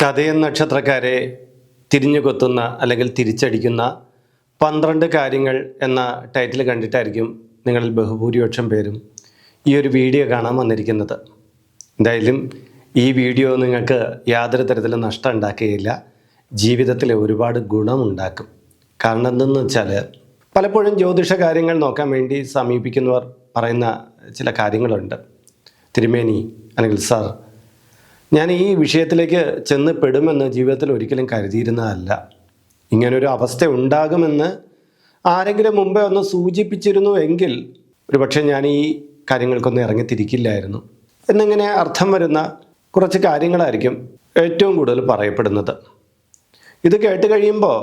ചതയൻ നക്ഷത്രക്കാരെ തിരിഞ്ഞു കൊത്തുന്ന അല്ലെങ്കിൽ തിരിച്ചടിക്കുന്ന പന്ത്രണ്ട് കാര്യങ്ങൾ എന്ന ടൈറ്റിൽ കണ്ടിട്ടായിരിക്കും നിങ്ങളിൽ ബഹുഭൂരിപക്ഷം പേരും ഈ ഒരു വീഡിയോ കാണാൻ വന്നിരിക്കുന്നത്. എന്തായാലും ഈ വീഡിയോ നിങ്ങൾക്ക് യാതൊരു തരത്തിലും നഷ്ടം ഉണ്ടാക്കുകയില്ല. ജീവിതത്തിൽ ഒരുപാട് ഗുണമുണ്ടാക്കും. കാരണം എന്തെന്ന് വെച്ചാൽ പലപ്പോഴും ജ്യോതിഷ കാര്യങ്ങൾ നോക്കാൻ വേണ്ടി സമീപിക്കുന്നവർ പറയുന്ന ചില കാര്യങ്ങളുണ്ട്. തിരുമേനി അല്ലെങ്കിൽ സാർ ഞാൻ ഈ വിഷയത്തിലേക്ക് ചെന്ന് പെടുമെന്ന് ജീവിതത്തിൽ ഒരിക്കലും കരുതിയിരുന്നതല്ല. ഇങ്ങനൊരു അവസ്ഥ ഉണ്ടാകുമെന്ന് ആരെങ്കിലും മുമ്പേ ഒന്ന് സൂചിപ്പിച്ചിരുന്നു എങ്കിൽ ഒരുപക്ഷെ ഞാൻ ഈ കാര്യങ്ങൾക്കൊന്നും ഇറങ്ങിത്തിരിക്കില്ലായിരുന്നു. എന്നിങ്ങനെ അർത്ഥം വരുന്ന കുറച്ച് കാര്യങ്ങളായിരിക്കും ഏറ്റവും കൂടുതൽ പറയപ്പെടുന്നത്. ഇത് കേട്ട് കഴിയുമ്പോൾ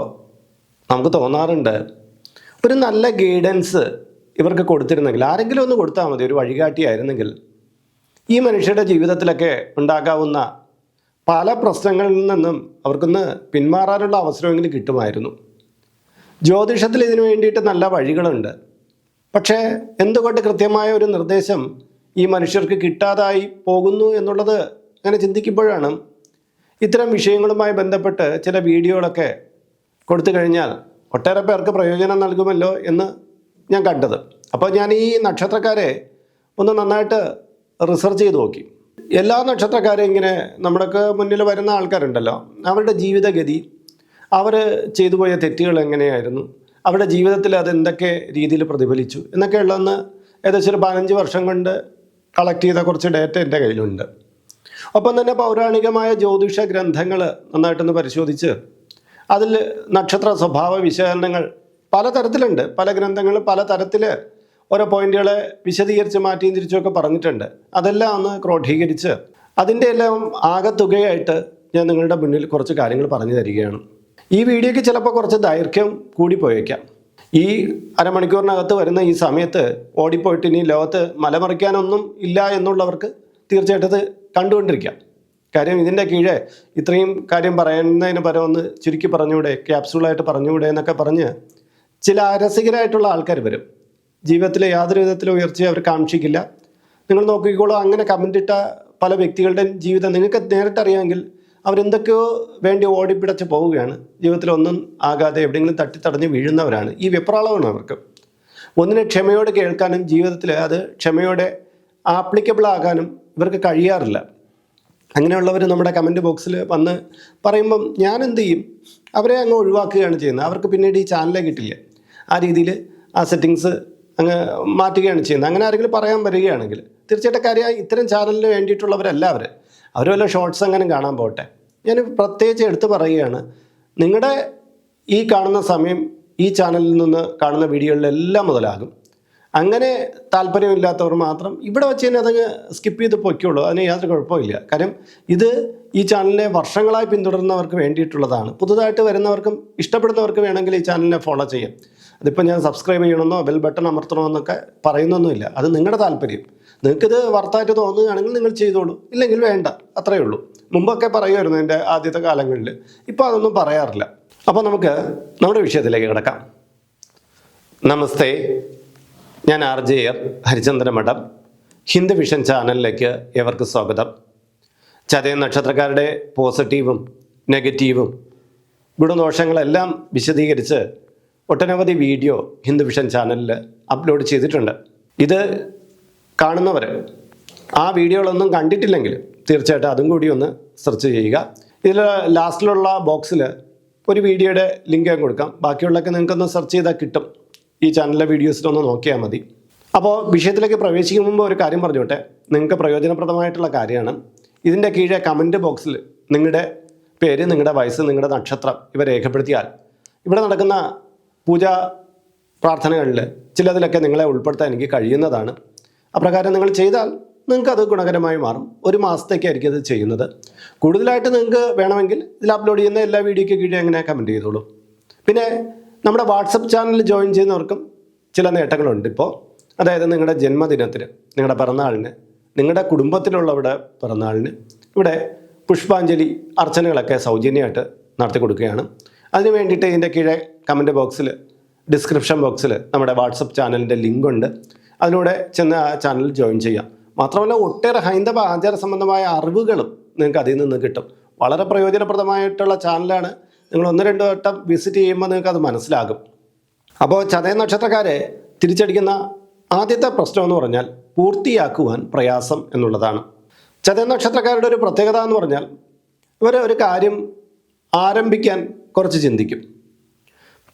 നമുക്ക് തോന്നാറുണ്ട് ഒരു നല്ല ഗൈഡൻസ് ഇവർക്ക് കൊടുത്തിരുന്നെങ്കിൽ ആരെങ്കിലും ഒന്ന് കൊടുത്താൽ മതി ഒരു വഴികാട്ടിയായിരുന്നെങ്കിൽ ഈ മനുഷ്യരുടെ ജീവിതത്തിലൊക്കെ ഉണ്ടാകാവുന്ന പല പ്രശ്നങ്ങളിൽ നിന്നും അവർക്കൊന്ന് പിന്മാറാനുള്ള അവസരമെങ്കിലും കിട്ടുമായിരുന്നു. ജ്യോതിഷത്തിൽ ഇതിനു വേണ്ടിയിട്ട് നല്ല വഴികളുണ്ട്. പക്ഷേ എന്തുകൊണ്ട് കൃത്യമായ ഒരു നിർദ്ദേശം ഈ മനുഷ്യർക്ക് കിട്ടാതായി പോകുന്നു എന്നുള്ളത് അങ്ങനെ ചിന്തിക്കുമ്പോഴാണ് ഇത്തരം വിഷയങ്ങളുമായി ബന്ധപ്പെട്ട് ചില വീഡിയോകളൊക്കെ കൊടുത്തു കഴിഞ്ഞാൽ ഒട്ടേറെ പേർക്ക് പ്രയോജനം നൽകുമല്ലോ എന്ന് ഞാൻ കണ്ടത്. അപ്പോൾ ഞാൻ ഈ നക്ഷത്രക്കാരെ ഒന്ന് നന്നായിട്ട് റിസർച്ച് ചെയ്ത് നോക്കി. എല്ലാ നക്ഷത്രക്കാരും ഇങ്ങനെ നമ്മുടെയൊക്കെ മുന്നിൽ വരുന്ന ആൾക്കാരുണ്ടല്ലോ. അവരുടെ ജീവിതഗതി അവർ ചെയ്തു പോയ തെറ്റുകൾ എങ്ങനെയായിരുന്നു അവരുടെ ജീവിതത്തിൽ അത് എന്തൊക്കെ രീതിയിൽ പ്രതിഫലിച്ചു എന്നൊക്കെയുള്ളതെന്ന് ഏകദേശം ഒരു പതിനഞ്ച് വർഷം കൊണ്ട് കളക്ട് ചെയ്ത കുറച്ച് ഡേറ്റ എന്റെ കയ്യിലുണ്ട്. ഒപ്പം തന്നെ പൗരാണികമായ ജ്യോതിഷ ഗ്രന്ഥങ്ങൾ നന്നായിട്ടൊന്ന് പരിശോധിച്ച് അതിൽ നക്ഷത്ര സ്വഭാവ വിശകലനങ്ങൾ പലതരത്തിലുണ്ട്. പല ഗ്രന്ഥങ്ങൾ പല തരത്തിൽ ഓരോ പോയിന്റുകളെ വിശദീകരിച്ച് മാറ്റിയും തിരിച്ചുമൊക്കെ പറഞ്ഞിട്ടുണ്ട്. അതെല്ലാം ഒന്ന് ക്രോഡീകരിച്ച് അതിന്റെ എല്ലാം ആകത്തുകയായിട്ട് ഞാൻ നിങ്ങളുടെ മുന്നിൽ കുറച്ച് കാര്യങ്ങൾ പറഞ്ഞു തരികയാണ്. ഈ വീഡിയോയ്ക്ക് ചിലപ്പോൾ കുറച്ച് ദൈർഘ്യം കൂടിപ്പോയേക്കാം ഈ അരമണിക്കൂറിനകത്ത് വരുന്ന ഈ സമയത്ത് ഓടിപ്പോയിട്ട് ഇനി ലോകത്ത് മലമറിക്കാനൊന്നും ഇല്ല എന്നുള്ളവർക്ക് തീർച്ചയായിട്ടും അത് കണ്ടുകൊണ്ടിരിക്കാം. കാര്യം ഇതിന്റെ കീഴേ ഇത്രയും കാര്യം പറയുന്നതിന് പരം ഒന്ന് ചുരുക്കി പറഞ്ഞുകൂടെ ക്യാപ്സൂളായിട്ട് പറഞ്ഞുകൂടെ എന്നൊക്കെ പറഞ്ഞ് ചില അരസികരായിട്ടുള്ള ആൾക്കാർ വരും. ജീവിതത്തിലെ യാതൊരു വിധത്തിലും ഉയർച്ചയും അവർ കാക്ഷിക്കില്ല നിങ്ങൾ നോക്കിക്കോളൂ അങ്ങനെ കമന്റ് ഇട്ട പല വ്യക്തികളുടെയും ജീവിതം നിങ്ങൾക്ക് നേരിട്ടറിയാമെങ്കിൽ അവരെന്തൊക്കെയോ വേണ്ടി ഓടിപ്പിടച്ച് പോവുകയാണ്. ജീവിതത്തിൽ ഒന്നും ആകാതെ എവിടെയെങ്കിലും തട്ടിത്തടഞ്ഞ് വീഴുന്നവരാണ്. ഈ വെപ്രാളമാണ് അവർക്ക്. ഒന്നിനെ ക്ഷമയോടെ കേൾക്കാനും ജീവിതത്തിൽ അത് ക്ഷമയോടെ ആപ്ലിക്കബിൾ ആകാനും ഇവർക്ക് കഴിയാറില്ല. അങ്ങനെയുള്ളവർ നമ്മുടെ കമന്റ് ബോക്സിൽ വന്ന് പറയുമ്പം ഞാൻ എന്ത് ചെയ്യും? അവരെ അങ്ങ് ഒഴിവാക്കുകയാണ് ചെയ്യുന്നത്. അവർക്ക് പിന്നീട് ഈ ചാനലേ കിട്ടില്ല. ആ രീതിയിൽ ആ സെറ്റിങ്സ് അങ്ങ് മാറ്റുകയാണ് ചെയ്യുന്നത്. അങ്ങനെ ആരെങ്കിലും പറയാൻ വരികയാണെങ്കിൽ തീർച്ചയായിട്ടും കാര്യം ഇത്തരം ചാനലിന് വേണ്ടിയിട്ടുള്ളവരല്ല അവർ അവർ വല്ല ഷോർട്സ് അങ്ങനെ കാണാൻ പോട്ടെ. ഞാൻ പ്രത്യേകിച്ച് എടുത്തു പറയുകയാണ് നിങ്ങളുടെ ഈ കാണുന്ന സമയം ഈ ചാനലിൽ നിന്ന് കാണുന്ന വീഡിയോകളിലെല്ലാം മുതലാകും. അങ്ങനെ താല്പര്യമില്ലാത്തവർ മാത്രം ഇവിടെ വെച്ച് തന്നെ അതങ്ങ് സ്കിപ്പ് ചെയ്ത് പൊയ്ക്കുള്ളൂ അതിന് യാതൊരു കുഴപ്പമില്ല കാര്യം ഇത് ഈ ചാനലിനെ വർഷങ്ങളായി പിന്തുടരുന്നവർക്ക് വേണ്ടിയിട്ടുള്ളതാണ്. പുതുതായിട്ട് വരുന്നവർക്കും ഇഷ്ടപ്പെടുന്നവർക്ക് വേണമെങ്കിൽ ഈ ചാനലിനെ ഫോളോ ചെയ്യാം. അതിപ്പോൾ ഞാൻ സബ്സ്ക്രൈബ് ചെയ്യണമെന്നോ ബെൽ ബട്ടൺ അമർത്തണമെന്നൊക്കെ പറയുന്നൊന്നുമില്ല. അത് നിങ്ങളുടെ താല്പര്യം. നിങ്ങൾക്കിത് വർത്തായിട്ട് തോന്നുകയാണെങ്കിൽ നിങ്ങൾ ചെയ്തോളൂ. ഇല്ലെങ്കിൽ വേണ്ട. അത്രയേ ഉള്ളൂ. മുമ്പൊക്കെ പറയുമായിരുന്നു എന്റെ ആദ്യത്തെ കാലങ്ങളിൽ. ഇപ്പോൾ അതൊന്നും പറയാറില്ല. അപ്പോൾ നമുക്ക് നമ്മുടെ വിഷയത്തിലേക്ക് കിടക്കാം. നമസ്തേ. ഞാൻ ആർ ജെ എർ ഹരിചന്ദ്ര മഠം ഹിന്ദു വിഷൻ ചാനലിലേക്ക് ഏവർക്ക് സ്വാഗതം. ചതയ നക്ഷത്രക്കാരുടെ പോസിറ്റീവും നെഗറ്റീവും ഗുണദോഷങ്ങളെല്ലാം വിശദീകരിച്ച് ഒട്ടനവധി വീഡിയോ ഹിന്ദു വിഷൻ ചാനലിൽ അപ്ലോഡ് ചെയ്തിട്ടുണ്ട്. ഇത് കാണുന്നവർ ആ വീഡിയോകളൊന്നും കണ്ടിട്ടില്ലെങ്കിൽ തീർച്ചയായിട്ടും അതും കൂടി ഒന്ന് സെർച്ച് ചെയ്യുക. ഇതിൽ ലാസ്റ്റിലുള്ള ബോക്സിൽ ഒരു വീഡിയോയുടെ ലിങ്ക് ഞാൻ കൊടുക്കാം. ബാക്കിയുള്ളതൊക്കെ നിങ്ങൾക്കൊന്ന് സെർച്ച് ചെയ്താൽ കിട്ടും. ഈ ചാനലിലെ വീഡിയോസിലൊന്ന് നോക്കിയാൽ മതി. അപ്പോൾ വിഷയത്തിലേക്ക് പ്രവേശിക്കും മുമ്പ് ഒരു കാര്യം പറഞ്ഞോട്ടെ? നിങ്ങൾക്ക് പ്രയോജനപ്രദമായിട്ടുള്ള കാര്യമാണ്. ഇതിന്റെ കീഴെ കമന്റ് ബോക്സിൽ നിങ്ങളുടെ പേര് നിങ്ങളുടെ വയസ്സ് നിങ്ങളുടെ നക്ഷത്രം ഇവ രേഖപ്പെടുത്തിയാൽ ഇവിടെ നടക്കുന്ന പൂജാ പ്രാർത്ഥനകളിൽ ചിലതിലൊക്കെ നിങ്ങളെ ഉൾപ്പെടുത്താൻ എനിക്ക് കഴിയുന്നതാണ്. അപ്രകാരം നിങ്ങൾ ചെയ്താൽ നിങ്ങൾക്ക് ഗുണകരമായി മാറും. ഒരു മാസത്തേക്കായിരിക്കും അത് ചെയ്യുന്നത്. കൂടുതലായിട്ട് നിങ്ങൾക്ക് വേണമെങ്കിൽ ഇതിൽ അപ്ലോഡ് ചെയ്യുന്ന എല്ലാ വീഡിയോയ്ക്ക് കീഴേ അങ്ങനെ കമന്റ് ചെയ്തോളൂ. പിന്നെ നമ്മുടെ വാട്സപ്പ് ചാനൽ ജോയിൻ ചെയ്യുന്നവർക്കും ചില നേട്ടങ്ങളുണ്ട് ഇപ്പോൾ അതായത് നിങ്ങളുടെ ജന്മദിനത്തിന് നിങ്ങളുടെ പിറന്നാളിന് നിങ്ങളുടെ കുടുംബത്തിലുള്ളവരുടെ പിറന്നാളിന് ഇവിടെ പുഷ്പാഞ്ജലി അർച്ചനകളൊക്കെ സൗജന്യമായിട്ട് നടത്തി കൊടുക്കുകയാണ് അതിന് വേണ്ടിയിട്ട് ഇതിന്റെ കീഴെ കമന്റ് ബോക്സിൽ ഡിസ്ക്രിപ്ഷൻ ബോക്സിൽ നമ്മുടെ വാട്സപ്പ് ചാനലിന്റെ ലിങ്ക് ഉണ്ട് അതിലൂടെ ചെന്ന് ആ ചാനൽ ജോയിൻ ചെയ്യാം. മാത്രമല്ല ഒട്ടേറെ ഹൈന്ദവ ആചാര സംബന്ധമായ അറിവുകളും നിങ്ങൾക്ക് അതിൽ നിന്ന് കിട്ടും. വളരെ പ്രയോജനപ്രദമായിട്ടുള്ള ചാനലാണ്. നിങ്ങൾ ഒന്ന് രണ്ട് വട്ടം വിസിറ്റ് ചെയ്യുമ്പോൾ നിങ്ങൾക്ക് അത് മനസ്സിലാകും. അപ്പോൾ ചതയ നക്ഷത്രക്കാരെ തിരിച്ചടിക്കുന്ന ആദ്യത്തെ പ്രശ്നം എന്ന് പറഞ്ഞാൽ പൂർത്തിയാക്കുവാൻ പ്രയാസം എന്നുള്ളതാണ്. ചതയ നക്ഷത്രക്കാരുടെ ഒരു പ്രത്യേകത എന്ന് പറഞ്ഞാൽ ഇവർ ഒരു കാര്യം ആരംഭിക്കാൻ കുറച്ച് ചിന്തിക്കും.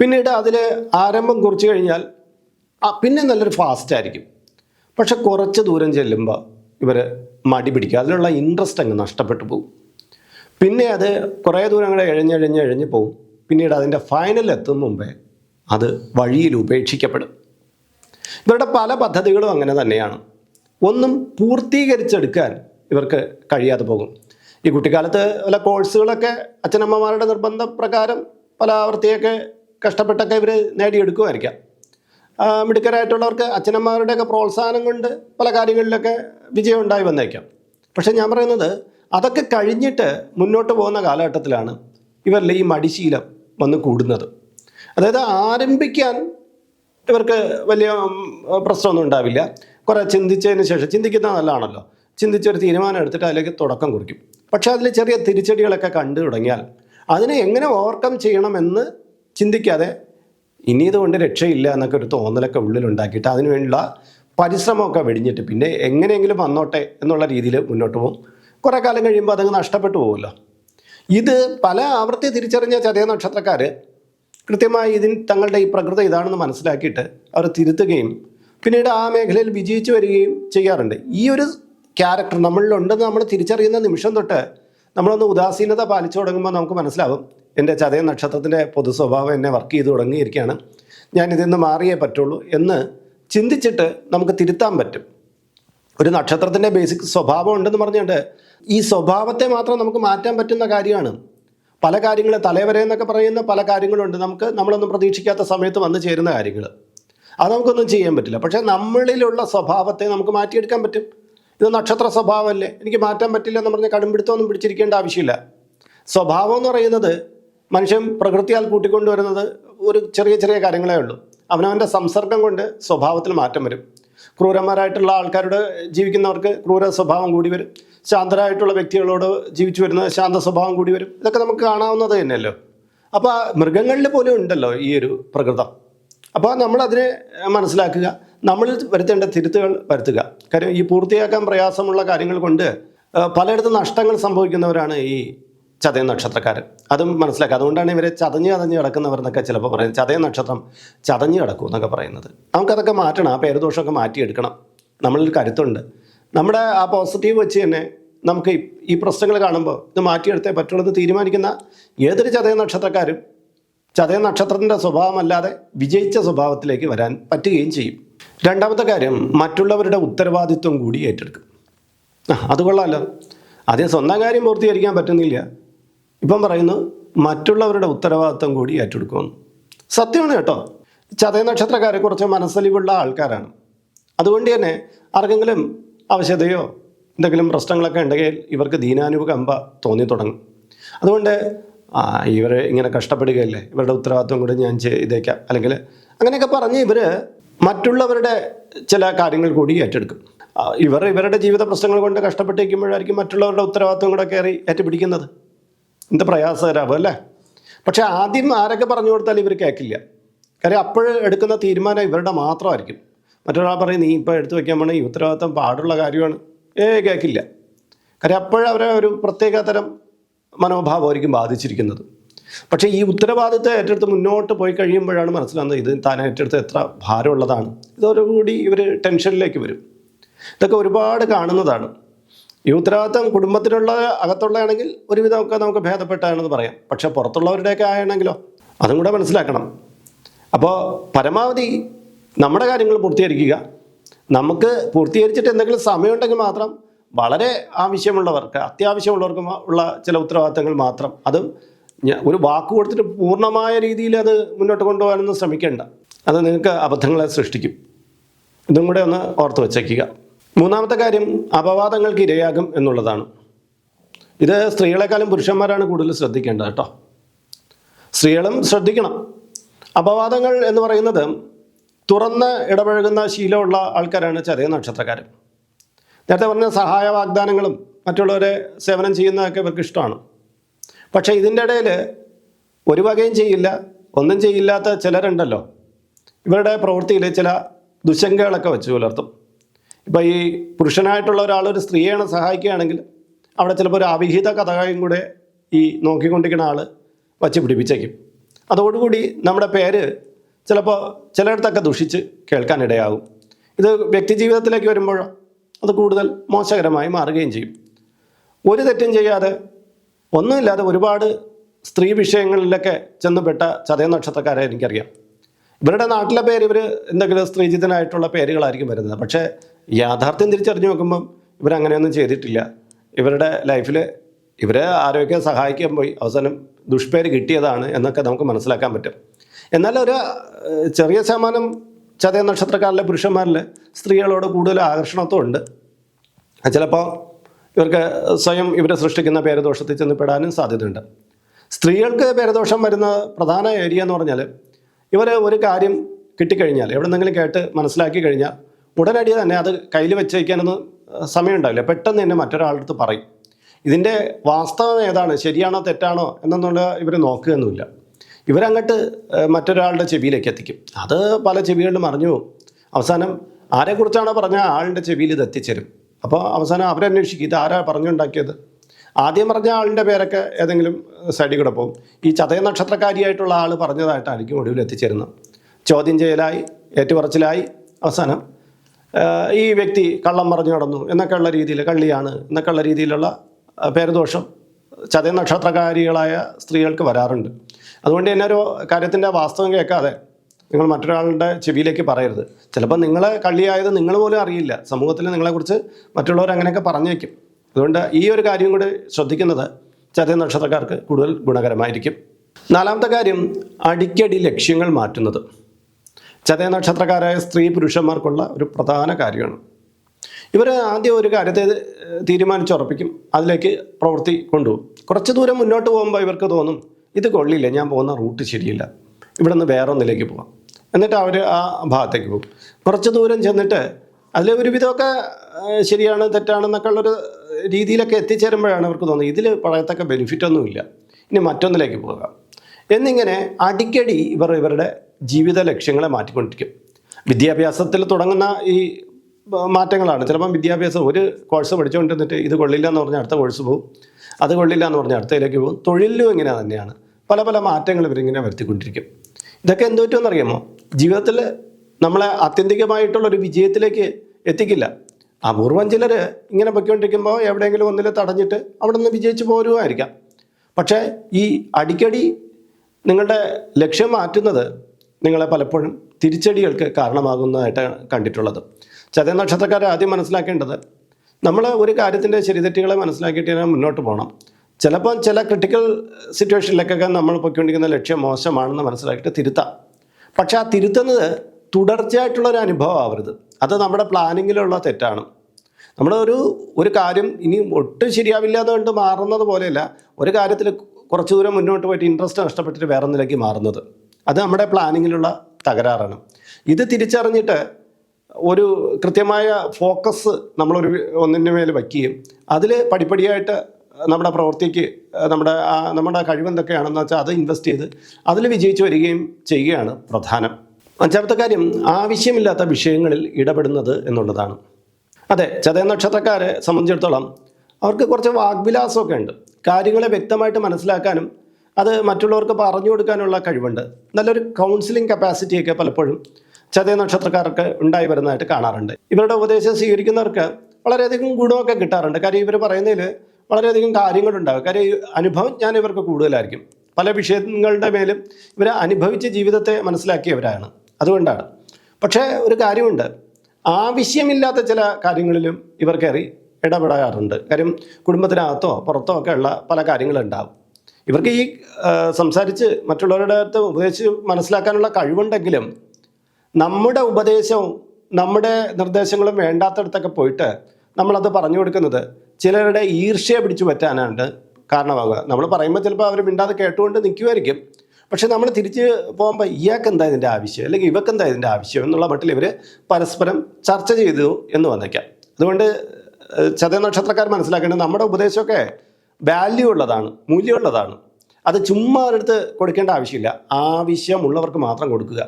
പിന്നീട് അതിൽ ആരംഭം കുറിച്ച് കഴിഞ്ഞാൽ പിന്നെ നല്ലൊരു ഫാസ്റ്റ് ആയിരിക്കും. പക്ഷെ കുറച്ച് ദൂരം ചെല്ലുമ്പോൾ ഇവർ മടി പിടിക്കുക അതിലുള്ള ഇൻട്രസ്റ്റ് അങ്ങ് നഷ്ടപ്പെട്ടു പോകും. പിന്നെ അത് കുറേ ദൂരം കൂടെ എഴഞ്ഞെഴഞ്ഞ് എഴഞ്ഞ് പോകും. പിന്നീട് അതിന്റെ ഫൈനൽ എത്തും മുമ്പേ അത് വഴിയിൽ ഉപേക്ഷിക്കപ്പെടും. ഇവരുടെ പല പദ്ധതികളും അങ്ങനെ തന്നെയാണ്. ഒന്നും പൂർത്തീകരിച്ചെടുക്കാൻ ഇവർക്ക് കഴിയാതെ പോകും. ഈ കുട്ടിക്കാലത്ത് പല കോഴ്സുകളൊക്കെ അച്ഛനമ്മമാരുടെ നിർബന്ധ പ്രകാരം പല ആവർത്തിയൊക്കെ കഷ്ടപ്പെട്ടൊക്കെ ഇവർ നേടിയെടുക്കുമായിരിക്കാം. മിടുക്കരായിട്ടുള്ളവർക്ക് അച്ഛനമ്മമാരുടെയൊക്കെ പ്രോത്സാഹനം കൊണ്ട് പല കാര്യങ്ങളിലൊക്കെ വിജയം ഉണ്ടായി വന്നേക്കാം. പക്ഷേ ഞാൻ പറയുന്നത് അതൊക്കെ കഴിഞ്ഞിട്ട് മുന്നോട്ട് പോകുന്ന കാലഘട്ടത്തിലാണ് ഇവരിലെ ഈ മടിശീലം വന്ന് കൂടുന്നത്. അതായത് ആരംഭിക്കാൻ ഇവർക്ക് വലിയ പ്രശ്നമൊന്നും ഉണ്ടാവില്ല. കുറേ ചിന്തിച്ചതിന് ശേഷം ചിന്തിക്കുന്നത് നല്ലതാണല്ലോ. ചിന്തിച്ചൊരു തീരുമാനം എടുത്തിട്ട് അതിലേക്ക് തുടക്കം കുറിക്കും. പക്ഷേ അതിൽ ചെറിയ തിരിച്ചടികളൊക്കെ കണ്ടു തുടങ്ങിയാൽ അതിനെ എങ്ങനെ ഓവർകം ചെയ്യണമെന്ന് ചിന്തിക്കാതെ ഇനി ഇതുകൊണ്ട് രക്ഷയില്ല എന്നൊക്കെ ഒരു തോന്നലൊക്കെ ഉള്ളിലുണ്ടാക്കിയിട്ട് അതിനുവേണ്ടിയുള്ള പരിശ്രമമൊക്കെ വെടിഞ്ഞിട്ട് പിന്നെ എങ്ങനെയെങ്കിലും വന്നോട്ടെ എന്നുള്ള രീതിയിൽ മുന്നോട്ട് പോകും. കുറേ കാലം കഴിയുമ്പോൾ അതങ്ങ് നഷ്ടപ്പെട്ടു പോകുമല്ലോ. ഇത് പല ആവർത്തി തിരിച്ചറിഞ്ഞ ചതയ നക്ഷത്രക്കാർ കൃത്യമായി ഇതിന് തങ്ങളുടെ ഈ പ്രകൃതി ഇതാണെന്ന് മനസ്സിലാക്കിയിട്ട് അവർ തിരുത്തുകയും പിന്നീട് ആ മേഖലയിൽ വിജയിച്ചു വരികയും ചെയ്യാറുണ്ട്. ഈ ഒരു ക്യാരക്ടർ നമ്മളിലുണ്ടെന്ന് നമ്മൾ തിരിച്ചറിയുന്ന നിമിഷം തൊട്ട് നമ്മളൊന്ന് ഉദാസീനത പാലിച്ചു തുടങ്ങുമ്പോൾ നമുക്ക് മനസ്സിലാവും എന്റെ ചതയ നക്ഷത്രത്തിന്റെ പൊതു സ്വഭാവം എന്നെ വർക്ക് ചെയ്ത് തുടങ്ങിയിരിക്കുകയാണ്. ഞാൻ ഇതിൽ നിന്ന് മാറിയേ പറ്റുള്ളൂ എന്ന് ചിന്തിച്ചിട്ട് നമുക്ക് തിരുത്താൻ പറ്റും. ഒരു നക്ഷത്രത്തിന്റെ ബേസിക് സ്വഭാവം ഉണ്ടെന്ന് പറഞ്ഞുകൊണ്ട് ഈ സ്വഭാവത്തെ മാത്രം നമുക്ക് മാറ്റാൻ പറ്റുന്ന കാര്യമാണ്. പല കാര്യങ്ങൾ തലവരെ എന്നൊക്കെ പറയുന്ന പല കാര്യങ്ങളുണ്ട്. നമുക്ക് നമ്മളൊന്നും പ്രതീക്ഷിക്കാത്ത സമയത്ത് വന്നു ചേരുന്ന കാര്യങ്ങൾ. അത് നമുക്കൊന്നും ചെയ്യാൻ പറ്റില്ല. പക്ഷേ നമ്മളിലുള്ള സ്വഭാവത്തെ നമുക്ക് മാറ്റിയെടുക്കാൻ പറ്റും. ഇത് നക്ഷത്ര സ്വഭാവമല്ലേ? എനിക്ക് മാറ്റാൻ പറ്റില്ല എന്ന് പറഞ്ഞാൽ കടുംപിടുത്തമൊന്നും പിടിച്ചിരിക്കേണ്ട ആവശ്യമില്ല. സ്വഭാവം എന്ന് പറയുന്നത് മനുഷ്യൻ പ്രകൃതിയാൽ കൂട്ടിക്കൊണ്ടുവരുന്നത് ഒരു ചെറിയ ചെറിയ കാര്യങ്ങളേ ഉള്ളൂ. അവനവന്റെ സംസർഗം കൊണ്ട് സ്വഭാവത്തിൽ മാറ്റം വരും. ക്രൂരന്മാരായിട്ടുള്ള ആൾക്കാരോട് ജീവിക്കുന്നവർക്ക് ക്രൂര സ്വഭാവം കൂടി വരും. ശാന്തരായിട്ടുള്ള വ്യക്തികളോട് ജീവിച്ചു വരുന്നത് ശാന്ത സ്വഭാവം കൂടി വരും. ഇതൊക്കെ നമുക്ക് കാണാവുന്നത് തന്നെയല്ലോ. അപ്പോൾ മൃഗങ്ങളിൽ പോലും ഉണ്ടല്ലോ ഈ ഒരു പ്രകൃതം. അപ്പോൾ നമ്മളതിനെ മനസ്സിലാക്കുക നമ്മളിൽ വരുത്തേണ്ട തിരുത്തുകൾ വരുത്തുക. കാര്യം ഈ പൂർത്തിയാക്കാൻ പ്രയാസമുള്ള കാര്യങ്ങൾ കൊണ്ട് പലയിടത്തും നഷ്ടങ്ങൾ സംഭവിക്കുന്നവരാണ് ഈ ചതയ നക്ഷത്രക്കാരൻ. അതും മനസ്സിലാക്കുക അതുകൊണ്ടാണ് ഇവരെ ചതഞ്ഞ് ചതഞ്ഞ് കിടക്കുന്നവർ എന്നൊക്കെ ചിലപ്പോൾ പറയുന്നത്. ചതയ നക്ഷത്രം ചതഞ്ഞ് കിടക്കും എന്നൊക്കെ പറയുന്നത്. നമുക്കതൊക്കെ മാറ്റണം. ആ പേരുദോഷമൊക്കെ മാറ്റിയെടുക്കണം. നമ്മളിൽ കരുത്തുണ്ട്. നമ്മുടെ ആ പോസിറ്റീവ് വെച്ച് തന്നെ നമുക്ക് ഈ- പ്രശ്നങ്ങൾ കാണുമ്പോൾ ഇത് മാറ്റിയെടുത്തേ പറ്റുള്ളൂ എന്ന് തീരുമാനിക്കുന്ന ഏതൊരു ചതയ നക്ഷത്രക്കാരും ചതയ നക്ഷത്രത്തിന്റെ സ്വഭാവമല്ലാതെ വിജയിച്ച സ്വഭാവത്തിലേക്ക് വരാൻ പറ്റുകയും ചെയ്യും. രണ്ടാമത്തെ കാര്യം മറ്റുള്ളവരുടെ ഉത്തരവാദിത്വം കൂടി ഏറ്റെടുക്കും. അത് കൊള്ളാമല്ലോ ആദ്യം സ്വന്തം കാര്യം പൂർത്തീകരിക്കാൻ പറ്റുന്നില്ല. ഇപ്പം പറയുന്നു മറ്റുള്ളവരുടെ ഉത്തരവാദിത്വം കൂടി ഏറ്റെടുക്കുമെന്ന്. സത്യമാണ് കേട്ടോ. ചതയ നക്ഷത്രക്കാരെ കുറച്ച് മനസ്സലിവുള്ള ആൾക്കാരാണ്. അതുകൊണ്ട് തന്നെ ആർക്കെങ്കിലും അവശതയോ എന്തെങ്കിലും പ്രശ്നങ്ങളൊക്കെ ഉണ്ടെങ്കിൽ ഇവർക്ക് ദീനാനുകമ്പ തോന്നി തുടങ്ങും. അതുകൊണ്ട് ഇവർ ഇങ്ങനെ കഷ്ടപ്പെടുകയല്ലേ? ഇവരുടെ ഉത്തരവാദിത്വം കൂടി ഞാൻ ചെയ്തേക്കാം അല്ലെങ്കിൽ അങ്ങനെയൊക്കെ പറഞ്ഞ് ഇവർ മറ്റുള്ളവരുടെ ചില കാര്യങ്ങൾ കൂടി ഏറ്റെടുക്കും. ഇവർ ഇവരുടെ ജീവിത പ്രശ്നങ്ങൾ കൊണ്ട് കഷ്ടപ്പെട്ടിരിക്കുമ്പോഴായിരിക്കും മറ്റുള്ളവരുടെ ഉത്തരവാദിത്വം കൂടെ കയറി ഏറ്റുപിടിക്കുന്നത്. എന്ത് പ്രയാസകരാവും അല്ലേ? പക്ഷെ ആദ്യം ആരൊക്കെ പറഞ്ഞു കൊടുത്താൽ ഇവർ കേൾക്കില്ല കാര്യം അപ്പോൾ എടുക്കുന്ന തീരുമാനം ഇവരുടെ മാത്രമായിരിക്കും. മറ്റൊരാൾ പറയും നീ ഇപ്പോൾ എടുത്തു വെക്കാൻ പോണേ ഈ ഉത്തരവാദിത്വം പാടുള്ള കാര്യമാണ്. ഏ കേൾക്കില്ല കാര്യം അപ്പോഴവരെ ഒരു പ്രത്യേക തരം മനോഭാവമായിരിക്കും ബാധിച്ചിരിക്കുന്നത്. പക്ഷേ ഈ ഉത്തരവാദിത്തം ഏറ്റെടുത്ത് മുന്നോട്ട് പോയി കഴിയുമ്പോഴാണ് മനസ്സിലാകുന്നത് ഇത് താൻ ഏറ്റെടുത്ത് എത്ര ഭാരമുള്ളതാണ്. ഇതോടുകൂടി ഇവർ ടെൻഷനിലേക്ക് വരും. ഇതൊക്കെ ഒരുപാട് കാണുന്നതാണ്. ഈ ഉത്തരവാദിത്തം കുടുംബത്തിലുള്ള അകത്തുള്ളതാണെങ്കിൽ ഒരുവിധമൊക്കെ നമുക്ക് ഭേദപ്പെട്ടാണെന്ന് പറയാം. പക്ഷെ പുറത്തുള്ളവരുടെയൊക്കെ ആയാണെങ്കിലോ? അതും കൂടെ മനസ്സിലാക്കണം. അപ്പോൾ പരമാവധി നമ്മുടെ കാര്യങ്ങൾ പൂർത്തീകരിക്കുക. നമുക്ക് പൂർത്തീകരിച്ചിട്ട് എന്തെങ്കിലും സമയമുണ്ടെങ്കിൽ മാത്രം വളരെ ആവശ്യമുള്ളവർക്ക് അത്യാവശ്യമുള്ളവർക്ക് ഉള്ള ചില ഉത്തരവാദിത്തങ്ങൾ മാത്രം. അത് ഒരു വാക്ക് കൊടുത്തിട്ട് പൂർണമായ രീതിയിൽ അത് മുന്നോട്ട് കൊണ്ടുപോകാനൊന്നും ശ്രമിക്കേണ്ട. അത് നിങ്ങൾക്ക് അബദ്ധങ്ങളെ സൃഷ്ടിക്കും. ഇതും കൂടെ ഒന്ന് ഓർത്ത് വച്ചേക്കുക. മൂന്നാമത്തെ കാര്യം അപവാദങ്ങൾക്ക് ഇരയാകും എന്നുള്ളതാണ്. ഇത് സ്ത്രീകളെക്കാളും പുരുഷന്മാരാണ് കൂടുതൽ ശ്രദ്ധിക്കേണ്ടത് കേട്ടോ. സ്ത്രീകളും ശ്രദ്ധിക്കണം. അപവാദങ്ങൾ എന്ന് പറയുന്നത് തുറന്ന് ഇടപഴകുന്ന ശീലമുള്ള ആൾക്കാരാണ് ചെറിയ നക്ഷത്രക്കാർ. നേരത്തെ പറഞ്ഞ സഹായ വാഗ്ദാനങ്ങളും മറ്റുള്ളവരെ സേവനം ചെയ്യുന്നതൊക്കെ ഇവർക്ക് ഇഷ്ടമാണ്. പക്ഷേ ഇതിന്റെ ഇടയിൽ ഒരു വകയും ചെയ്യില്ല ഒന്നും ചെയ്യില്ലാത്ത ചിലരുണ്ടല്ലോ. ഇവരുടെ പ്രവൃത്തിയിൽ ചില ദുശങ്കകളൊക്കെ വെച്ച് പുലർത്തും. ഇപ്പോൾ ഈ പുരുഷനായിട്ടുള്ള ഒരാൾ ഒരു സ്ത്രീയാണ് സഹായിക്കുകയാണെങ്കിൽ അവിടെ ചിലപ്പോൾ ഒരു അവിഹിത കഥകായും കൂടെ ഈ നോക്കിക്കൊണ്ടിരിക്കുന്ന ആൾ വച്ച് പിടിപ്പിച്ചേക്കും. അതോടുകൂടി നമ്മുടെ പേര് ചിലപ്പോൾ ചിലയിടത്തൊക്കെ ദുഷിച്ച് കേൾക്കാനിടയാകും. ഇത് വ്യക്തി ജീവിതത്തിലേക്ക് വരുമ്പോൾ അത് കൂടുതൽ മോശകരമായി മാറുകയും ചെയ്യും. ഒരു തെറ്റും ചെയ്യാതെ ഒന്നുമില്ലാതെ ഒരുപാട് സ്ത്രീ വിഷയങ്ങളിലൊക്കെ ചെന്നുപെട്ട ചതയ നക്ഷത്രക്കാരെ എനിക്കറിയാം. ഇവരുടെ നാട്ടിലെ പേര് ഇവർ എന്തെങ്കിലും സ്ത്രീജിതനായിട്ടുള്ള പേരുകളായിരിക്കും വരുന്നത്. പക്ഷേ യാഥാർത്ഥ്യം തിരിച്ചറിഞ്ഞു നോക്കുമ്പം ഇവരങ്ങനെയൊന്നും ചെയ്തിട്ടില്ല. ഇവരുടെ ലൈഫിൽ ഇവരെ ആരോഗ്യം സഹായിക്കാൻ പോയി. അവസാനം ദുഷ്പേര് കിട്ടിയതാണ് എന്നൊക്കെ നമുക്ക് മനസ്സിലാക്കാൻ പറ്റും. എന്നാൽ ഒരു ചെറിയ ശതമാനം ചതയ നക്ഷത്രക്കാരിലെ പുരുഷന്മാരിൽ സ്ത്രീകളോട് കൂടുതൽ ആകർഷണത്വമുണ്ട് ചിലപ്പോൾ ഇവർക്ക് സ്വയം ഇവരെ സൃഷ്ടിക്കുന്ന പേരദോഷത്തിൽ ചെന്ന് പെടാനും സാധ്യതയുണ്ട്. സ്ത്രീകൾക്ക് പേരദോഷം വരുന്ന പ്രധാന ഏരിയ എന്ന് പറഞ്ഞാൽ ഇവർ ഒരു കാര്യം കിട്ടിക്കഴിഞ്ഞാൽ എവിടെ നിന്നെങ്കിലും കേട്ട് മനസ്സിലാക്കി കഴിഞ്ഞാൽ ഉടനടി തന്നെ അത് കയ്യിൽ വെച്ച് വയ്ക്കാനൊന്നും സമയം ഉണ്ടാവില്ല പെട്ടെന്ന് തന്നെ മറ്റൊരാളുടെ അടുത്ത് പറയും. ഇതിന്റെ വാസ്തവം ഏതാണ്? ശരിയാണോ തെറ്റാണോ എന്നൊന്നുള്ള ഇവർ നോക്കുകയൊന്നുമില്ല. ഇവരങ്ങോട്ട് മറ്റൊരാളുടെ ചെവിയിലേക്ക് എത്തിക്കും. അത് പല ചെവികളിലും അറിഞ്ഞു അവസാനം ആരെക്കുറിച്ചാണോ പറഞ്ഞ ആളിന്റെ ചെവിയിൽ ഇത് എത്തിച്ചേരും. അപ്പോൾ അവസാനം അവരന്വേഷിക്കും ഇത് ആരാ പറഞ്ഞുണ്ടാക്കിയത്? ആദ്യം പറഞ്ഞ ആളിന്റെ പേരൊക്കെ ഏതെങ്കിലും സൈഡിൽ കൂടെ പോകും. ഈ ചതയ നക്ഷത്രക്കാരിയായിട്ടുള്ള ആൾ പറഞ്ഞതായിട്ടായിരിക്കും ഒടുവിൽ എത്തിച്ചേരുന്നത്. ചോദ്യം ചെയ്യലായി ഏറ്റുപറച്ചിലായി അവസാനം ഈ വ്യക്തി കള്ളം പറഞ്ഞു നടന്നു എന്നൊക്കെയുള്ള രീതിയിൽ കള്ളിയാണ് എന്നൊക്കെയുള്ള രീതിയിലുള്ള പേരദോഷം ചതയ നക്ഷത്രകാരികളായ സ്ത്രീകൾക്ക് വരാറുണ്ട്. അതുകൊണ്ട് തന്നെ ഒരു കാര്യത്തിന്റെ വാസ്തവം കേൾക്കാതെ നിങ്ങൾ മറ്റൊരാളുടെ ചെവിയിലേക്ക് പറയരുത്. ചിലപ്പോൾ നിങ്ങളെ കള്ളിയായത് നിങ്ങൾ പോലും അറിയില്ല. സമൂഹത്തിൽ നിങ്ങളെക്കുറിച്ച് മറ്റുള്ളവർ അങ്ങനെയൊക്കെ പറഞ്ഞേക്കും. അതുകൊണ്ട് ഈ ഒരു കാര്യം കൂടി ശ്രദ്ധിക്കുന്നത് ചതയ നക്ഷത്രക്കാർക്ക് കൂടുതൽ ഗുണകരമായിരിക്കും. നാലാമത്തെ കാര്യം അടിക്കടി ലക്ഷ്യങ്ങൾ മാറ്റുന്നത്. ചതയ നക്ഷത്രക്കാരായ സ്ത്രീ പുരുഷന്മാർക്കുള്ള ഒരു പ്രധാന കാര്യമാണ്. ഇവർ ആദ്യം ഒരു കാര്യത്തെ തീരുമാനിച്ചുറപ്പിക്കും. അതിലേക്ക് പ്രവൃത്തി കൊണ്ടുപോകും. കുറച്ച് ദൂരം മുന്നോട്ട് പോകുമ്പോൾ ഇവർക്ക് തോന്നും ഇത് കൊള്ളില്ല ഞാൻ പോകുന്ന റൂട്ട് ശരിയില്ല. ഇവിടെ നിന്ന് വേറെ ഒന്നിലേക്ക് പോകാം. എന്നിട്ട് അവർ ആ ഭാഗത്തേക്ക് പോകും. കുറച്ച് ദൂരം ചെന്നിട്ട് അതിൽ ഒരുവിധമൊക്കെ ശരിയാണ് തെറ്റാണെന്നൊക്കെ ഉള്ളൊരു രീതിയിലൊക്കെ എത്തിച്ചേരുമ്പോഴാണ് ഇവർക്ക് തോന്നുന്നത്. ഇതിൽ പറയത്തക്ക ബെനിഫിറ്റ് ഒന്നുമില്ല. ഇനി മറ്റൊന്നിലേക്ക് പോകാം. എന്നിങ്ങനെ അടിക്കടി ഇവർ ഇവരുടെ ജീവിത ലക്ഷ്യങ്ങളെ മാറ്റിക്കൊണ്ടിരിക്കും. വിദ്യാഭ്യാസത്തിൽ തുടങ്ങുന്ന ഈ മാറ്റങ്ങളാണ്. ചിലപ്പം വിദ്യാഭ്യാസം ഒരു കോഴ്സ് പഠിച്ചുകൊണ്ടിരുന്നിട്ട് ഇത് കൊള്ളില്ല എന്ന് പറഞ്ഞാൽ അടുത്ത കോഴ്സ് പോകും അത് കൊള്ളില്ല എന്ന് പറഞ്ഞാൽ അടുത്തതിലേക്ക് പോകും തൊഴിലും ഇങ്ങനെ തന്നെയാണ്. പല പല മാറ്റങ്ങൾ ഇവരിങ്ങനെ വരുത്തിക്കൊണ്ടിരിക്കും. ഇതൊക്കെ എന്ത് പറ്റുമെന്നറിയാമോ ജീവിതത്തിൽ നമ്മളെ ആത്യന്തികമായിട്ടുള്ള ഒരു വിജയത്തിലേക്ക് എത്തിക്കില്ല. അപൂർവം ചിലർ ഇങ്ങനെ പൊയ്ക്കൊണ്ടിരിക്കുമ്പോൾ എവിടെയെങ്കിലും ഒന്നിൽ തടഞ്ഞിട്ട് അവിടെ നിന്ന് വിജയിച്ച് പോരുമായിരിക്കാം പക്ഷേ ഈ അടിക്കടി നിങ്ങളുടെ ലക്ഷ്യം മാറ്റുന്നത് നിങ്ങളെ പലപ്പോഴും തിരിച്ചടികൾക്ക് കാരണമാകുന്നതായിട്ട് കണ്ടിട്ടുള്ളത്. ചതയ നക്ഷത്രക്കാരെ ആദ്യം മനസ്സിലാക്കേണ്ടത് നമ്മൾ ഒരു കാര്യത്തിന്റെ ശരിതെറ്റുകളെ മനസ്സിലാക്കിയിട്ട് തന്നെ മുന്നോട്ട് പോകണം ചിലപ്പോൾ ചില ക്രിട്ടിക്കൽ സിറ്റുവേഷനിലേക്കൊക്കെ നമ്മൾ പൊയ്ക്കൊണ്ടിരിക്കുന്ന ലക്ഷ്യം മോശമാണെന്ന് മനസ്സിലാക്കിയിട്ട് തിരുത്താം. പക്ഷെ ആ തിരുത്തുന്നത് തുടർച്ചയായിട്ടുള്ള ഒരു അനുഭവം ആവരുത്. അത് നമ്മുടെ പ്ലാനിങ്ങിലുള്ള തെറ്റാണ്. നമ്മൾ ഒരു ഒരു കാര്യം ഇനി ഒട്ടും ശരിയാവില്ല കൊണ്ട് മാറുന്നത് പോലെയല്ല ഒരു കാര്യത്തിൽ കുറച്ച് ദൂരം മുന്നോട്ട് പോയിട്ട് ഇൻട്രസ്റ്റ് നഷ്ടപ്പെട്ടിട്ട് വേറെ നിലയ്ക്ക് മാറുന്നത്. അത് നമ്മുടെ പ്ലാനിങ്ങിലുള്ള തകരാറാണ്. ഇത് തിരിച്ചറിഞ്ഞിട്ട് ഒരു കൃത്യമായ ഫോക്കസ് നമ്മളൊരു ഒന്നിന്റെ മേൽ വയ്ക്കുകയും അതിൽ പടിപ്പടിയായിട്ട് നമ്മുടെ പ്രവൃത്തിക്ക് നമ്മുടെ ആ നമ്മുടെ കഴിവെന്തൊക്കെയാണെന്ന് വെച്ചാൽ അത് ഇൻവെസ്റ്റ് ചെയ്ത് അതിൽ വിജയിച്ചു വരികയും ചെയ്യുകയാണ് പ്രധാനം. അഞ്ചാമത്തെ കാര്യം ആവശ്യമില്ലാത്ത വിഷയങ്ങളിൽ ഇടപെടുന്നത് എന്നുള്ളതാണ്. അതെ ചതയ നക്ഷത്രക്കാരെ സംബന്ധിച്ചിടത്തോളം അവർക്ക് കുറച്ച് വാഗ്വിലാസമൊക്കെ ഉണ്ട്. കാര്യങ്ങളെ വ്യക്തമായിട്ട് മനസ്സിലാക്കാനും അത് മറ്റുള്ളവർക്ക് പറഞ്ഞു കൊടുക്കാനുള്ള കഴിവുണ്ട്. നല്ലൊരു കൗൺസിലിംഗ് കപ്പാസിറ്റിയൊക്കെ പലപ്പോഴും ചതയ നക്ഷത്രക്കാർക്ക് ഉണ്ടായി വരുന്നതായിട്ട് കാണാറുണ്ട്. ഇവരുടെ ഉപദേശം സ്വീകരിക്കുന്നവർക്ക് വളരെയധികം ഗുണമൊക്കെ കിട്ടാറുണ്ട്. കാര്യം ഇവർ പറയുന്നതിൽ വളരെയധികം കാര്യങ്ങളുണ്ടാകും കാര്യം അനുഭവം ഞാൻ ഇവർക്ക് കൂടുതലായിരിക്കും. പല വിഷയങ്ങളുടെ മേലും ഇവർ അനുഭവിച്ച ജീവിതത്തെ മനസ്സിലാക്കിയവരാണ്. അതുകൊണ്ടാണ്. പക്ഷേ ഒരു കാര്യമുണ്ട്. ആവശ്യമില്ലാത്ത ചില കാര്യങ്ങളിലും ഇവർ കയറി ഇടപെടാറുണ്ട്. കാര്യം കുടുംബത്തിനകത്തോ പുറത്തോ ഒക്കെ ഉള്ള പല കാര്യങ്ങളുണ്ടാവും. ഇവർക്ക് ഈ സംസാരിച്ച് മറ്റുള്ളവരുടെ അടുത്ത് ഉപദേശിച്ച് മനസ്സിലാക്കാനുള്ള കഴിവുണ്ടെങ്കിലും നമ്മുടെ ഉപദേശവും നമ്മുടെ നിർദ്ദേശങ്ങളും വേണ്ടാത്തടത്തൊക്കെ പോയിട്ട് നമ്മളത് പറഞ്ഞു കൊടുക്കുന്നത് ചിലരുടെ ഈർഷ്യ പിടിച്ചു പറ്റാനാണ് കാരണമാകുക. നമ്മൾ പറയുമ്പോൾ ചിലപ്പോൾ അവർ മിണ്ടാതെ കേട്ടുകൊണ്ട് നിൽക്കുമായിരിക്കും. പക്ഷെ നമ്മൾ തിരിച്ച് പോകുമ്പോൾ ഇയാൾക്ക് എന്താ ഇതിന്റെ ആവശ്യം? അല്ലെങ്കിൽ ഇവക്ക് എന്താ ഇതിന്റെ ആവശ്യം? എന്നുള്ള മട്ടിൽ ഇവർ പരസ്പരം ചർച്ച ചെയ്തു എന്ന് വന്നേക്കാം. അതുകൊണ്ട് ചതയ നക്ഷത്രക്കാർ മനസ്സിലാക്കേണ്ടത് നമ്മുടെ ഉപദേശമൊക്കെ വാല്യൂ ഉള്ളതാണ് മൂല്യമുള്ളതാണ് അത് ചുമ്മാ ഒരിടത്ത് കൊടുക്കേണ്ട ആവശ്യമില്ല. ആവശ്യമുള്ളവർക്ക് മാത്രം കൊടുക്കുക.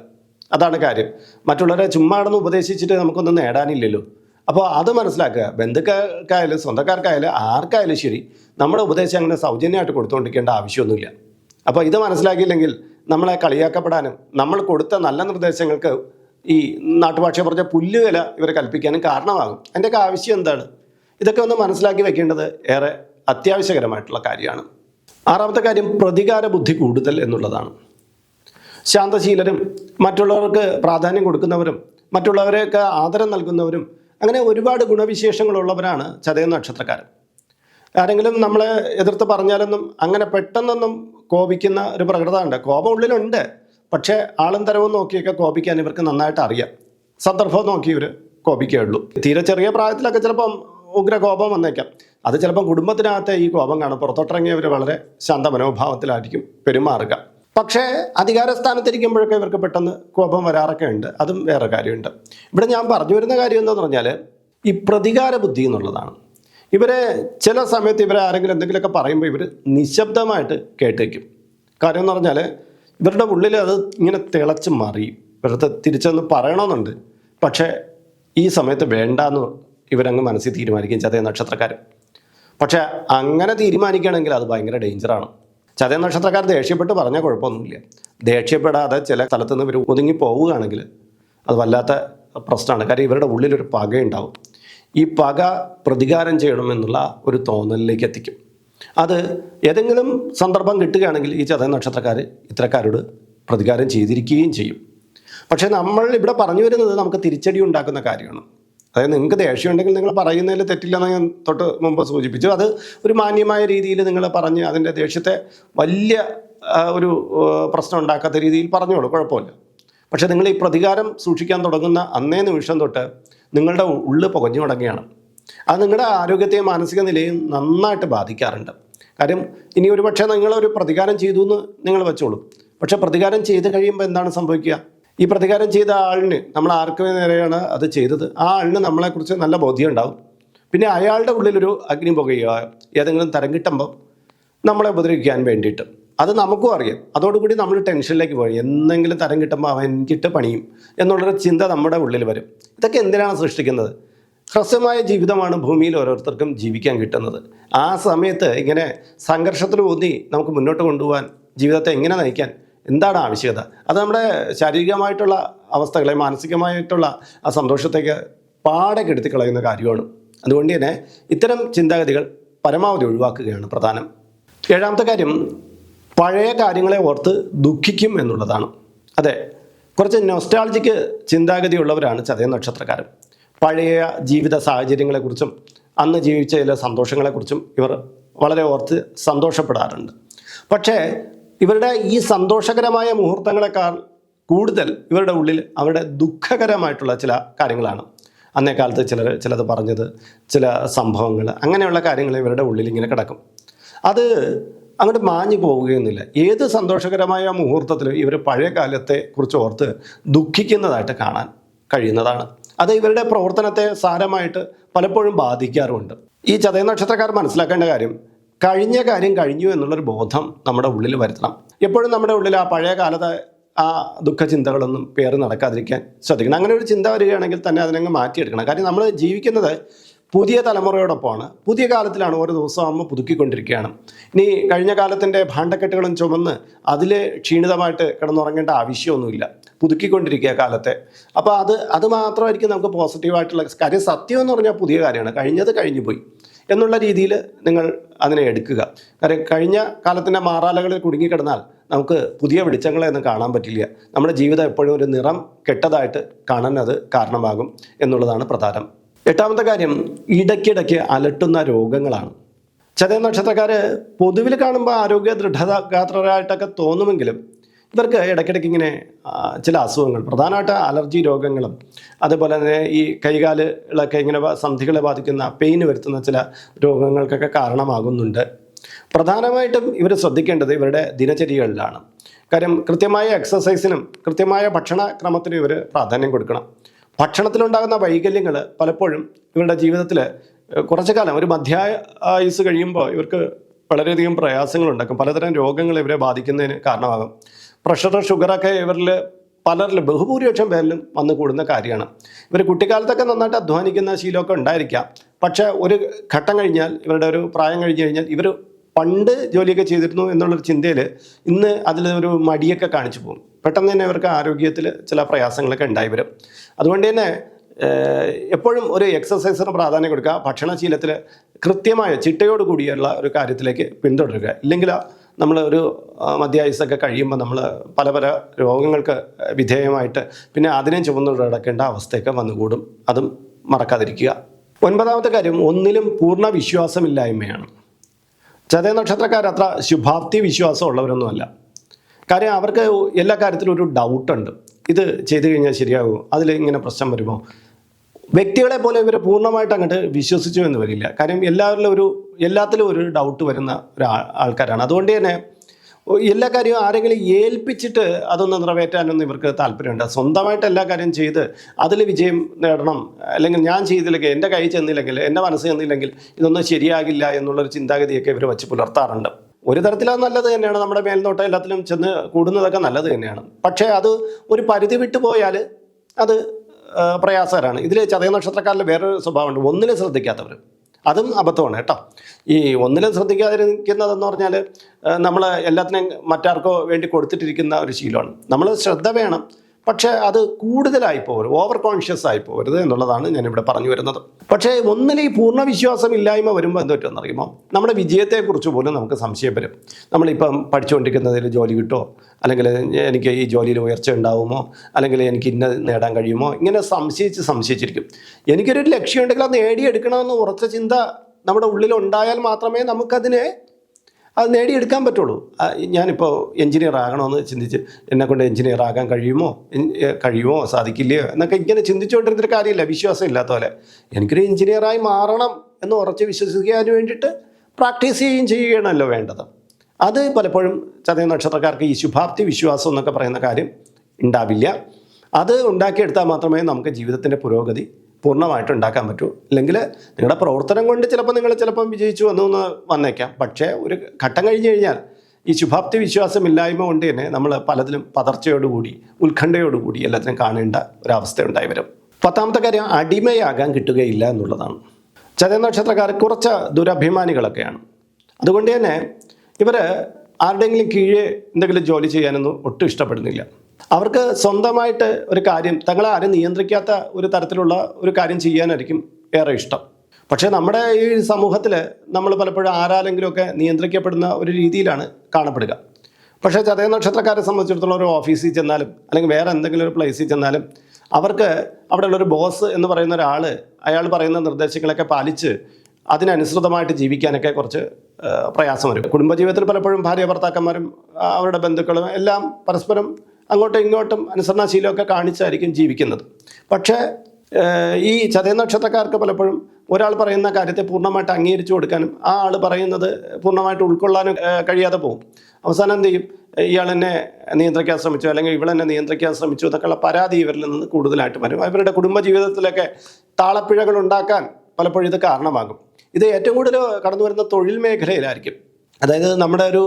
അതാണ് കാര്യം. മറ്റുള്ളവരെ ചുമ്മാ കിടന്ന് ഉപദേശിച്ചിട്ട് നമുക്കൊന്നും നേടാനില്ലല്ലോ. അപ്പോൾ അത് മനസ്സിലാക്കുക. ബന്ധുക്കൾക്കായാലും സ്വന്തക്കാർക്കായാലും ആർക്കായാലും ശരി നമ്മുടെ ഉപദേശം അങ്ങനെ സൗജന്യമായിട്ട് കൊടുത്തുകൊണ്ടിരിക്കേണ്ട ആവശ്യമൊന്നുമില്ല. അപ്പോൾ ഇത് മനസ്സിലാക്കിയില്ലെങ്കിൽ നമ്മളെ കളിയാക്കപ്പെടാനും നമ്മൾ കൊടുത്ത നല്ല നിർദ്ദേശങ്ങൾക്ക് ഈ നാട്ടുഭാഷ പറഞ്ഞ പുല്ലുവില ഇവർ കൽപ്പിക്കാനും കാരണമാകും. അതിന്റെയൊക്കെ ആവശ്യം എന്താണ്? ഇതൊക്കെ ഒന്ന് മനസ്സിലാക്കി വെക്കേണ്ടത് ഏറെ അത്യാവശ്യകരമായിട്ടുള്ള കാര്യമാണ്. ആറാമത്തെ കാര്യം പ്രതികാര ബുദ്ധി കൂടുതൽ എന്നുള്ളതാണ്. ശാന്തശീലരും മറ്റുള്ളവർക്ക് പ്രാധാന്യം കൊടുക്കുന്നവരും മറ്റുള്ളവരെയൊക്കെ ആദരം നൽകുന്നവരും അങ്ങനെ ഒരുപാട് ഗുണവിശേഷങ്ങളുള്ളവരാണ് ചതയ നക്ഷത്രക്കാരൻ ആരെങ്കിലും നമ്മളെ എതിർത്ത് പറഞ്ഞാലൊന്നും അങ്ങനെ പെട്ടെന്നൊന്നും കോപിക്കുന്ന ഒരു പ്രകൃത ഉണ്ട് കോപം ഉള്ളിലുണ്ട്. പക്ഷേ ആളും തരവും നോക്കിയൊക്കെ കോപിക്കാൻ ഇവർക്ക് നന്നായിട്ട് അറിയാം. സന്ദർഭം നോക്കി ഇവർ കോപിക്കുകയുള്ളൂ. തീരെ ചെറിയ പ്രായത്തിലൊക്കെ ചിലപ്പം ഉഗ്ര കോപം വന്നേക്കാം. അത് ചിലപ്പോൾ കുടുംബത്തിനകത്തെ ഈ കോപം കാണും. പുറത്തോട്ടിറങ്ങിയവർ വളരെ ശാന്ത മനോഭാവത്തിലായിരിക്കും പെരുമാറുക. പക്ഷേ അധികാര സ്ഥാനത്തിരിക്കുമ്പോഴൊക്കെ ഇവർക്ക് പെട്ടെന്ന് കോപം വരാറൊക്കെ ഉണ്ട്. അതും വേറെ കാര്യമുണ്ട്. ഇവിടെ ഞാൻ പറഞ്ഞു വരുന്ന കാര്യം എന്താണെന്ന് പറഞ്ഞാൽ ഈ പ്രതികാര ബുദ്ധി എന്നുള്ളതാണ്. ഇവരെ ചില സമയത്ത് ഇവരെ ആരെങ്കിലും എന്തെങ്കിലുമൊക്കെ പറയുമ്പോൾ ഇവർ നിശബ്ദമായിട്ട് കേട്ടേക്കും. കാര്യം എന്ന് പറഞ്ഞാൽ ഇവരുടെ ഉള്ളിൽ അത് ഇങ്ങനെ തിളച്ച് മറിയും ഇവരുടെ തിരിച്ചൊന്ന് പറയണമെന്നുണ്ട്. പക്ഷേ ഈ സമയത്ത് വേണ്ടാന്ന് ഇവരങ്ങ് മനസ്സിൽ തീരുമാനിക്കും ചതയ നക്ഷത്രക്കാർ. പക്ഷേ അങ്ങനെ തീരുമാനിക്കുകയാണെങ്കിൽ അത് ഭയങ്കര ഡേഞ്ചറാണ് ചതയ നക്ഷത്രക്കാർ ദേഷ്യപ്പെട്ട് പറഞ്ഞാൽ കുഴപ്പമൊന്നുമില്ല. ദേഷ്യപ്പെടാതെ ചില സ്ഥലത്ത് നിന്ന് ഇവർ ഒതുങ്ങി പോവുകയാണെങ്കിൽ അത് വല്ലാത്ത പ്രശ്നമാണ്. കാര്യം ഇവരുടെ ഉള്ളിലൊരു പകയുണ്ടാവും. ഈ പക പ്രതികാരം ചെയ്യണമെന്നുള്ള ഒരു തോന്നലിലേക്ക് എത്തിക്കും. അത് ഏതെങ്കിലും സന്ദർഭം കിട്ടുകയാണെങ്കിൽ ഈ ചതയ നക്ഷത്രക്കാർ ഇത്തരക്കാരോട് പ്രതികാരം ചെയ്തിരിക്കുകയും ചെയ്യും. പക്ഷേ നമ്മൾ ഇവിടെ പറഞ്ഞു വരുന്നത് നമുക്ക് തിരിച്ചടി ഉണ്ടാക്കുന്ന കാര്യമാണ്. അതായത് നിങ്ങൾക്ക് ദേഷ്യം ഉണ്ടെങ്കിൽ നിങ്ങൾ പറയുന്നതിൽ തെറ്റില്ലെന്ന് ഞാൻ തൊട്ട് മുമ്പ് സൂചിപ്പിച്ചു. അത് ഒരു മാന്യമായ രീതിയിൽ നിങ്ങൾ പറഞ്ഞ് അതിന്റെ ദേഷ്യത്തെ വലിയ ഒരു പ്രശ്നം ഉണ്ടാക്കാത്ത രീതിയിൽ പറഞ്ഞോളൂ. കുഴപ്പമില്ല. പക്ഷേ നിങ്ങൾ ഈ പ്രതികാരം സൂക്ഷിക്കാൻ തുടങ്ങുന്ന അന്നേ നിമിഷം തൊട്ട് നിങ്ങളുടെ ഉള്ളു പുകഞ്ഞു തുടങ്ങുകയാണ്. അത് നിങ്ങളുടെ ആരോഗ്യത്തെയും മാനസിക നിലയും നന്നായിട്ട് ബാധിക്കാറുണ്ട്. കാര്യം ഇനി ഒരു പക്ഷേ നിങ്ങളൊരു പ്രതികാരം ചെയ്തു എന്ന് നിങ്ങൾ വെച്ചോളൂ. പക്ഷേ പ്രതികാരം ചെയ്ത് കഴിയുമ്പോൾ എന്താണ് സംഭവിക്കുക? ഈ പ്രതികാരം ചെയ്ത ആളിന് നമ്മൾ ആർക്ക് നേരെയാണ് അത് ചെയ്തത്. ആ ആളിന് നമ്മളെക്കുറിച്ച് നല്ല ബോധ്യം ഉണ്ടാവും. പിന്നെ അയാളുടെ ഉള്ളിലൊരു അഗ്നി പുകയോ ഏതെങ്കിലും തരം കിട്ടുമ്പോൾ നമ്മളെ ഉപദ്രവിക്കാൻ വേണ്ടിയിട്ട്. അത് നമുക്കും അറിയാം. അതോടുകൂടി നമ്മൾ ടെൻഷനിലേക്ക് പോയി. എന്തെങ്കിലും തരം കിട്ടുമ്പോൾ അവൻ എനിക്കിട്ട് പണിയും എന്നുള്ളൊരു ചിന്ത നമ്മുടെ ഉള്ളിൽ വരും. ഇതൊക്കെ എന്തിനാണ് സൃഷ്ടിക്കുന്നത്? ഹ്രസ്വമായ ജീവിതമാണ് ഭൂമിയിൽ ഓരോരുത്തർക്കും ജീവിക്കാൻ കിട്ടുന്നത്. ആ സമയത്ത് ഇങ്ങനെ സംഘർഷത്തിൽ ഊന്നി നമുക്ക് മുന്നോട്ട് കൊണ്ടുപോകാൻ ജീവിതത്തെ എങ്ങനെ നയിക്കാൻ എന്താണ് ആവശ്യകത? അത് നമ്മുടെ ശാരീരികമായിട്ടുള്ള അവസ്ഥകളെ മാനസികമായിട്ടുള്ള ആ സന്തോഷത്തേക്ക് പാടെ കെടുത്തി കളയുന്ന കാര്യമാണ്. അതുകൊണ്ട് തന്നെ ഇത്തരം ചിന്താഗതികൾ പരമാവധി ഒഴിവാക്കുകയാണ് പ്രധാനം. ഏഴാമത്തെ കാര്യം പഴയ കാര്യങ്ങളെ ഓർത്ത് ദുഃഖിക്കും എന്നുള്ളതാണ്. അതെ കുറച്ച് നൊസ്റ്റാൾജിക്ക് ചിന്താഗതിയുള്ളവരാണ് ചതയ നക്ഷത്രക്കാരൻ പഴയ ജീവിത സാഹചര്യങ്ങളെക്കുറിച്ചും അന്ന് ജീവിച്ച ചില സന്തോഷങ്ങളെക്കുറിച്ചും ഇവർ വളരെ ഓർത്ത് സന്തോഷപ്പെടാറുണ്ട്. പക്ഷേ ഇവരുടെ ഈ സന്തോഷകരമായ മുഹൂർത്തങ്ങളെക്കാൾ കൂടുതൽ ഇവരുടെ ഉള്ളിൽ അവരുടെ ദുഃഖകരമായിട്ടുള്ള ചില കാര്യങ്ങളാണ്. അന്നേ കാലത്ത് ചിലർ ചിലത് പറഞ്ഞത് ചില സംഭവങ്ങൾ അങ്ങനെയുള്ള കാര്യങ്ങൾ ഇവരുടെ ഉള്ളിൽ ഇങ്ങനെ കിടക്കും. അത് അങ്ങോട്ട് മാഞ്ഞു പോവുകയൊന്നുമില്ല ഏത് സന്തോഷകരമായ മുഹൂർത്തത്തിലും ഇവർ പഴയ കാലത്തെ കുറിച്ച് ഓർത്ത് ദുഃഖിക്കുന്നതായിട്ട് കാണാൻ കഴിയുന്നതാണ്. അത് ഇവരുടെ പ്രവർത്തനത്തെ സാരമായിട്ട് പലപ്പോഴും ബാധിക്കാറുമുണ്ട്. ഈ ചതയ നക്ഷത്രക്കാർ മനസ്സിലാക്കേണ്ട കാര്യം കഴിഞ്ഞ കാര്യം കഴിഞ്ഞു എന്നുള്ളൊരു ബോധം നമ്മുടെ ഉള്ളിൽ വരുത്തണം. എപ്പോഴും നമ്മുടെ ഉള്ളിൽ ആ പഴയ കാലത്തെ ആ ദുഃഖചിന്തകളൊന്നും പേറി നടക്കാതിരിക്കാൻ ശ്രദ്ധിക്കണം. അങ്ങനെ ഒരു ചിന്ത വരികയാണെങ്കിൽ തന്നെ അതിനങ്ങ് മാറ്റിയെടുക്കണം. കാര്യം നമ്മൾ ജീവിക്കുന്നത് പുതിയ തലമുറയോടൊപ്പമാണ്. പുതിയ കാലത്തിലാണ് ഓരോ ദിവസവും അമ്മ പുതുക്കിക്കൊണ്ടിരിക്കുകയാണ്. ഇനി കഴിഞ്ഞ കാലത്തിന്റെ ഭാണ്ഡക്കെട്ടുകളും ചുമന്ന് അതിൽ ക്ഷീണിതമായിട്ട് കിടന്നുറങ്ങേണ്ട ആവശ്യമൊന്നുമില്ല. പുതുക്കിക്കൊണ്ടിരിക്കുക കാലത്തെ. അപ്പോൾ അത് അത് മാത്രമായിരിക്കും നമുക്ക് പോസിറ്റീവായിട്ടുള്ള കാര്യം. സത്യം എന്ന് പറഞ്ഞാൽ പുതിയ കാര്യമാണ്. കഴിഞ്ഞത് കഴിഞ്ഞു പോയി എന്നുള്ള രീതിയിൽ നിങ്ങൾ അതിനെ എടുക്കുക. കാര്യം കഴിഞ്ഞ കാലത്തിന്റെ മാറാലകളിൽ കുടുങ്ങിക്കിടന്നാൽ നമുക്ക് പുതിയ വെളിച്ചങ്ങളെ ഒന്നും കാണാൻ പറ്റില്ല. നമ്മുടെ ജീവിതം എപ്പോഴും ഒരു നിറം കെട്ടതായിട്ട് കാണാൻ അത് കാരണമാകും എന്നുള്ളതാണ് പ്രധാനം. എട്ടാമത്തെ കാര്യം ഇടയ്ക്കിടയ്ക്ക് അലട്ടുന്ന രോഗങ്ങളാണ്. ചതയ നക്ഷത്രക്കാർ പൊതുവിൽ കാണുമ്പോൾ ആരോഗ്യ ദൃഢഗാത്രരായിട്ടൊക്കെ തോന്നുമെങ്കിലും ഇവർക്ക് ഇടയ്ക്കിടയ്ക്ക് ഇങ്ങനെ ചില അസുഖങ്ങൾ പ്രധാനമായിട്ട് അലർജി രോഗങ്ങളും അതുപോലെ തന്നെ ഈ കൈകാലുകളൊക്കെ ഇങ്ങനെ സന്ധികളെ ബാധിക്കുന്ന പെയിൻ വരുത്തുന്ന ചില രോഗങ്ങൾക്കൊക്കെ കാരണമാകുന്നുണ്ട്. പ്രധാനമായിട്ടും ഇവർ ശ്രദ്ധിക്കേണ്ടത് ഇവരുടെ ദിനചര്യകളിലാണ്. കാര്യം കൃത്യമായ എക്സസൈസിനും കൃത്യമായ ഭക്ഷണക്രമത്തിനും ഇവർ പ്രാധാന്യം കൊടുക്കണം. ഭക്ഷണത്തിലുണ്ടാകുന്ന വൈകല്യങ്ങൾ പലപ്പോഴും ഇവരുടെ ജീവിതത്തിൽ കുറച്ചു കാലം ഒരു മധ്യ ആയുസ് കഴിയുമ്പോൾ ഇവർക്ക് വളരെയധികം പ്രയാസങ്ങളുണ്ടാക്കും. പലതരം രോഗങ്ങൾ ഇവരെ ബാധിക്കുന്നതിന് കാരണമാകും. പ്രഷർ ഷുഗറൊക്കെ ഇവരിൽ പലരിലും ബഹുഭൂരിപക്ഷം പേരിലും വന്നു കൂടുന്ന കാര്യമാണ്. ഇവർ കുട്ടിക്കാലത്തൊക്കെ നന്നായിട്ട് അധ്വാനിക്കുന്ന ശീലമൊക്കെ ഉണ്ടായിരിക്കാം. പക്ഷേ ഒരു ഘട്ടം കഴിഞ്ഞാൽ ഇവരുടെ ഒരു പ്രായം കഴിഞ്ഞ് കഴിഞ്ഞാൽ ഇവർ പണ്ട് ജോലിയൊക്കെ ചെയ്തിരുന്നു എന്നുള്ളൊരു ചിന്തയിൽ ഇന്ന് അതിൽ ഒരു മടിയൊക്കെ കാണിച്ചു പോകും. പെട്ടെന്ന് തന്നെ ഇവർക്ക് ആരോഗ്യത്തിൽ ചില പ്രയാസങ്ങളൊക്കെ ഉണ്ടായി വരും. അതുകൊണ്ട് തന്നെ എപ്പോഴും ഒരു എക്സസൈസിന് പ്രാധാന്യം കൊടുക്കുക ഭക്ഷണശീലത്തിൽ കൃത്യമായ ചിട്ടയോട് കൂടിയുള്ള ഒരു കാര്യത്തിലേക്ക് പിന്തുടരുക. ഇല്ലെങ്കിൽ നമ്മൾ ഒരു മധ്യായുസൊക്കെ കഴിയുമ്പോൾ നമ്മൾ പല പല രോഗങ്ങൾക്ക് വിധേയമായിട്ട് പിന്നെ അതിനെ ചുമന്നു കിടക്കേണ്ട അവസ്ഥയൊക്കെ വന്നുകൂടും. അതും മറക്കാതിരിക്കുക. ഒൻപതാമത്തെ കാര്യം ഒന്നിലും പൂർണ വിശ്വാസമില്ലായ്മയാണ്. ചതയ നക്ഷത്രക്കാർ അത്ര ശുഭാപ്തി വിശ്വാസം ഉള്ളവരൊന്നുമല്ല കാര്യം അവർക്ക് എല്ലാ കാര്യത്തിലും ഒരു ഡൗട്ടുണ്ട് ഇത് ചെയ്തു കഴിഞ്ഞാൽ ശരിയാകുമോ അതിൽ ഇങ്ങനെ പ്രശ്നം വരുമോ? വ്യക്തികളെ പോലെ ഇവരെ പൂർണമായിട്ട് അങ്ങോട്ട് വിശ്വസിച്ചു എന്ന് വരില്ല. കാര്യം എല്ലാവരിലും ഒരു എല്ലാത്തിലും ഒരു ഡൗട്ട് വരുന്ന ഒരു ആൾക്കാരാണ്. അതുകൊണ്ട് തന്നെ എല്ലാ കാര്യവും ആരെങ്കിലും ഏൽപ്പിച്ചിട്ട് അതൊന്ന് നിറവേറ്റാനൊന്നും ഇവർക്ക് താല്പര്യമുണ്ട്. സ്വന്തമായിട്ട് എല്ലാ കാര്യം ചെയ്ത് അതിൽ വിജയം നേടണം. അല്ലെങ്കിൽ ഞാൻ ചെയ്തില്ലെങ്കിൽ എന്റെ കൈ ചെന്നില്ലെങ്കിൽ എന്റെ മനസ്സ് ചെന്നില്ലെങ്കിൽ ഇതൊന്നും ശരിയാകില്ല എന്നുള്ളൊരു ചിന്താഗതിയൊക്കെ ഇവർ വെച്ച് പുലർത്താറുണ്ട്. ഒരു തരത്തിൽ അത് നല്ലത് തന്നെയാണ്. നമ്മുടെ മേൽനോട്ടം എല്ലാത്തിലും ചെന്ന് കൂടുന്നതൊക്കെ നല്ലത് തന്നെയാണ്. പക്ഷേ അത് ഒരു പരിധി വിട്ടു പോയാൽ അത് പ്രയാസകരമാണ് ഇതിൽ ചതയ നക്ഷത്രക്കാരിൽ വേറൊരു സ്വഭാവമുണ്ട്. ഒന്നിലും ശ്രദ്ധിക്കാത്തവർ അതും അബദ്ധമാണ് കേട്ടോ. ഈ ഒന്നിലും ശ്രദ്ധിക്കാതിരിക്കുന്നതെന്ന് പറഞ്ഞാൽ നമ്മൾ എല്ലാത്തിനെയും മറ്റാർക്കോ വേണ്ടി കൊടുത്തിട്ടിരിക്കുന്ന ഒരു ശീലമാണ്. നമ്മൾ ശ്രദ്ധ വേണം. പക്ഷേ അത് കൂടുതലായി പോകരുത് ഓവർ കോൺഷ്യസ് ആയി പോകരുത് എന്നുള്ളതാണ് ഞാനിവിടെ പറഞ്ഞു വരുന്നത്. പക്ഷേ ഒന്നിൽ ഈ പൂർണ വിശ്വാസം ഇല്ലായ്മ വരുമ്പോൾ എന്ത് അറിയുമോ? നമ്മുടെ വിജയത്തെക്കുറിച്ച് പോലും നമുക്ക് സംശയം വരും. നമ്മളിപ്പം പഠിച്ചുകൊണ്ടിരിക്കുന്നതിൽ ജോലി കിട്ടുമോ? അല്ലെങ്കിൽ എനിക്ക് ഈ ജോലിയിൽ ഉയർച്ച ഉണ്ടാവുമോ? അല്ലെങ്കിൽ എനിക്ക് ഇന്ന നേടാൻ കഴിയുമോ? ഇങ്ങനെ സംശയിച്ച് സംശയിച്ചിരിക്കും. എനിക്കൊരു ലക്ഷ്യമുണ്ടെങ്കിൽ അത് നേടിയെടുക്കണമെന്ന് ഉറച്ച ചിന്ത നമ്മുടെ ഉള്ളിൽ ഉണ്ടായാൽ മാത്രമേ നമുക്കതിനെ അത് നേടിയെടുക്കാൻ പറ്റുള്ളൂ. ഞാനിപ്പോൾ എഞ്ചിനീയർ ആകണമെന്ന് ചിന്തിച്ച് എന്നെ കൊണ്ട് എഞ്ചിനീയർ ആകാൻ കഴിയുമോ? കഴിയുമോ? സാധിക്കില്ലയോ? എന്നൊക്കെ ഇങ്ങനെ ചിന്തിച്ചുകൊണ്ടിരുന്നൊരു കാര്യമില്ല. വിശ്വാസം ഇല്ലാത്ത പോലെ. എനിക്കൊരു എഞ്ചിനീയറായി മാറണം എന്ന് ഉറച്ച് വിശ്വസിക്കാൻ വേണ്ടിയിട്ട് പ്രാക്ടീസ് ചെയ്യുകയും ചെയ്യുകയാണല്ലോ വേണ്ടത്. അത് പലപ്പോഴും ചതയ നക്ഷത്രക്കാർക്ക് ഈ ശുഭാപ്തി വിശ്വാസം എന്നൊക്കെ പറയുന്ന കാര്യം ഉണ്ടാവില്ല. അത് ഉണ്ടാക്കിയെടുത്താൽ മാത്രമേ നമുക്ക് ജീവിതത്തിന്റെ പുരോഗതി പൂർണമായിട്ട് ഉണ്ടാക്കാൻ പറ്റൂ. അല്ലെങ്കിൽ നിങ്ങളുടെ പ്രവർത്തനം കൊണ്ട് ചിലപ്പോൾ നിങ്ങൾ ചിലപ്പം വിജയിച്ചു വന്നു എന്ന് വന്നേക്കാം. പക്ഷേ ഒരു ഘട്ടം കഴിഞ്ഞ് കഴിഞ്ഞാൽ ഈ ശുഭാപ്തി വിശ്വാസമില്ലായ്മ കൊണ്ട് തന്നെ നമ്മൾ പലതിലും പതർച്ചയോടുകൂടി ഉത്കണ്ഠയോടുകൂടി എല്ലാത്തിനും കാണേണ്ട ഒരവസ്ഥ ഉണ്ടായി വരും. പത്താമത്തെ കാര്യം അടിമയാകാൻ കിട്ടുകയില്ല എന്നുള്ളതാണ്. ചതയ നക്ഷത്രക്കാർ കുറച്ച് ദുരഭിമാനികളൊക്കെയാണ്. അതുകൊണ്ട് തന്നെ ഇവർ ആരുടെയെങ്കിലും കീഴേ എന്തെങ്കിലും ജോലി ചെയ്യാനൊന്നും ഒട്ടും ഇഷ്ടപ്പെടുന്നില്ല. അവർക്ക് സ്വന്തമായിട്ട് ഒരു കാര്യം തങ്ങളെ ആരും നിയന്ത്രിക്കാത്ത ഒരു തരത്തിലുള്ള ഒരു കാര്യം ചെയ്യാനായിരിക്കും ഏറെ ഇഷ്ടം. പക്ഷേ നമ്മുടെ ഈ സമൂഹത്തിൽ നമ്മൾ പലപ്പോഴും ആരാലെങ്കിലുമൊക്കെ നിയന്ത്രിക്കപ്പെടുന്ന ഒരു രീതിയിലാണ് കാണപ്പെടുക. പക്ഷേ ചതയ നക്ഷത്രക്കാരെ സംബന്ധിച്ചിടത്തോളം ഒരു ഓഫീസിൽ ചെന്നാലും അല്ലെങ്കിൽ വേറെ എന്തെങ്കിലും ഒരു പ്ലേസിൽ ചെന്നാലും അവർക്ക് അവിടെയുള്ള ഒരു ബോസ് എന്ന് പറയുന്ന ഒരാൾ അയാൾ പറയുന്ന നിർദ്ദേശങ്ങളൊക്കെ പാലിച്ച് അതിനനുസൃതമായിട്ട് ജീവിക്കാനൊക്കെ കുറച്ച് പ്രയാസം വരും കുടുംബജീവിതത്തിൽ പലപ്പോഴും ഭാര്യ ഭർത്താക്കന്മാരും അവരുടെ ബന്ധുക്കളും എല്ലാം പരസ്പരം അങ്ങോട്ടും ഇങ്ങോട്ടും അനുസരണാശീലമൊക്കെ കാണിച്ചായിരിക്കും ജീവിക്കുന്നത്. പക്ഷേ ഈ ചതയ നക്ഷത്രക്കാർക്ക് പലപ്പോഴും ഒരാൾ പറയുന്ന കാര്യത്തെ പൂർണമായിട്ട് അംഗീകരിച്ചു കൊടുക്കാനും ആ ആൾ പറയുന്നത് പൂർണമായിട്ട് ഉൾക്കൊള്ളാനും കഴിയാതെ പോകും. അവസാനം എന്ത് ചെയ്യും? ഇയാൾ എന്നെ നിയന്ത്രിക്കാൻ ശ്രമിച്ചു അല്ലെങ്കിൽ ഇവളെന്നെ നിയന്ത്രിക്കാൻ ശ്രമിച്ചു എന്നൊക്കെയുള്ള പരാതി ഇവരിൽ നിന്ന് കൂടുതലായിട്ട് വരും. അവരുടെ കുടുംബജീവിതത്തിലൊക്കെ താളപ്പിഴകൾ ഉണ്ടാക്കാൻ പലപ്പോഴും ഇത് കാരണമാകും. ഇത് ഏറ്റവും കൂടുതൽ കടന്നു വരുന്ന തൊഴിൽ മേഖലയിലായിരിക്കും. അതായത് നമ്മുടെ ഒരു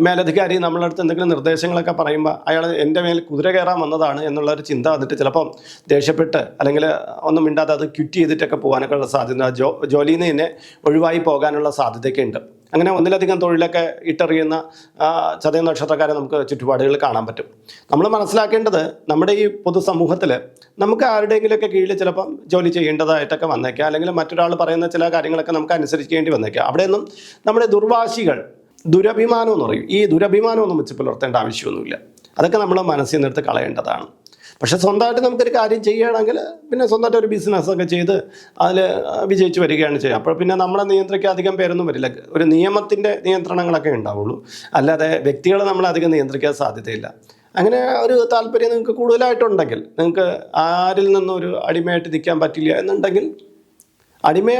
മേലധികാരി നമ്മളെ അടുത്ത് എന്തെങ്കിലും നിർദ്ദേശങ്ങളൊക്കെ പറയുമ്പോൾ അയാൾ എന്റെ മേൽ കുതിര കയറാൻ വന്നതാണ് എന്നുള്ള ഒരു ചിന്ത വന്നിട്ട് ചിലപ്പം ദേഷ്യപ്പെട്ട് അല്ലെങ്കിൽ ഒന്നും മിണ്ടാതെ അത് ക്വിറ്റ് ചെയ്തിട്ടൊക്കെ പോകാനൊക്കെ ഉള്ള സാധ്യത ജോ ജോലിയിൽ നിന്ന് തന്നെ ഒഴിവായി പോകാനുള്ള സാധ്യതയൊക്കെ ഉണ്ട് അങ്ങനെ ഒന്നിലധികം തൊഴിലൊക്കെ ഇട്ടറിയുന്ന ചതയ നക്ഷത്രക്കാരെ നമുക്ക് ചുറ്റുപാടുകളിൽ കാണാൻ പറ്റും. നമ്മൾ മനസ്സിലാക്കേണ്ടത് നമ്മുടെ ഈ പൊതുസമൂഹത്തിൽ നമുക്ക് ആരുടെയെങ്കിലുമൊക്കെ കീഴിൽ ചിലപ്പം ജോലി ചെയ്യേണ്ടതായിട്ടൊക്കെ വന്നേക്കാം. അല്ലെങ്കിൽ മറ്റൊരാൾ പറയുന്ന ചില കാര്യങ്ങളൊക്കെ നമുക്ക് അനുസരിക്കേണ്ടി വന്നേക്കാം. അവിടെയൊന്നും നമ്മുടെ ദുർവാശികൾ ദുരഭിമാനം എന്ന് പറയും. ഈ ദുരഭിമാനം ദുരഭിമാനമൊന്നും വെച്ച് പുലർത്തേണ്ട ആവശ്യമൊന്നുമില്ല. അതൊക്കെ നമ്മൾ മനസ്സിൽ നിന്നെടുത്ത് കളയേണ്ടതാണ്. പക്ഷെ സ്വന്തമായിട്ട് നമുക്കൊരു കാര്യം ചെയ്യുകയാണെങ്കിൽ പിന്നെ സ്വന്തമായിട്ട് ഒരു ബിസിനസ്സൊക്കെ ചെയ്ത് അതിൽ വിജയിച്ച് വരികയാണ് ചെയ്യുക. അപ്പോൾ പിന്നെ നമ്മളെ നിയന്ത്രിക്കാൻ അധികം പേരൊന്നും വരില്ല. ഒരു നിയമത്തിന്റെ നിയന്ത്രണങ്ങളൊക്കെ ഉണ്ടാവുള്ളൂ. അല്ലാതെ വ്യക്തികളെ നമ്മൾ അധികം നിയന്ത്രിക്കാൻ സാധ്യതയില്ല. അങ്ങനെ ഒരു താല്പര്യം നിങ്ങൾക്ക് കൂടുതലായിട്ടുണ്ടെങ്കിൽ നിങ്ങൾക്ക് ആരിൽ നിന്നും ഒരു അടിമയായിട്ട് നിൽക്കാൻ പറ്റില്ല എന്നുണ്ടെങ്കിൽ അടിമ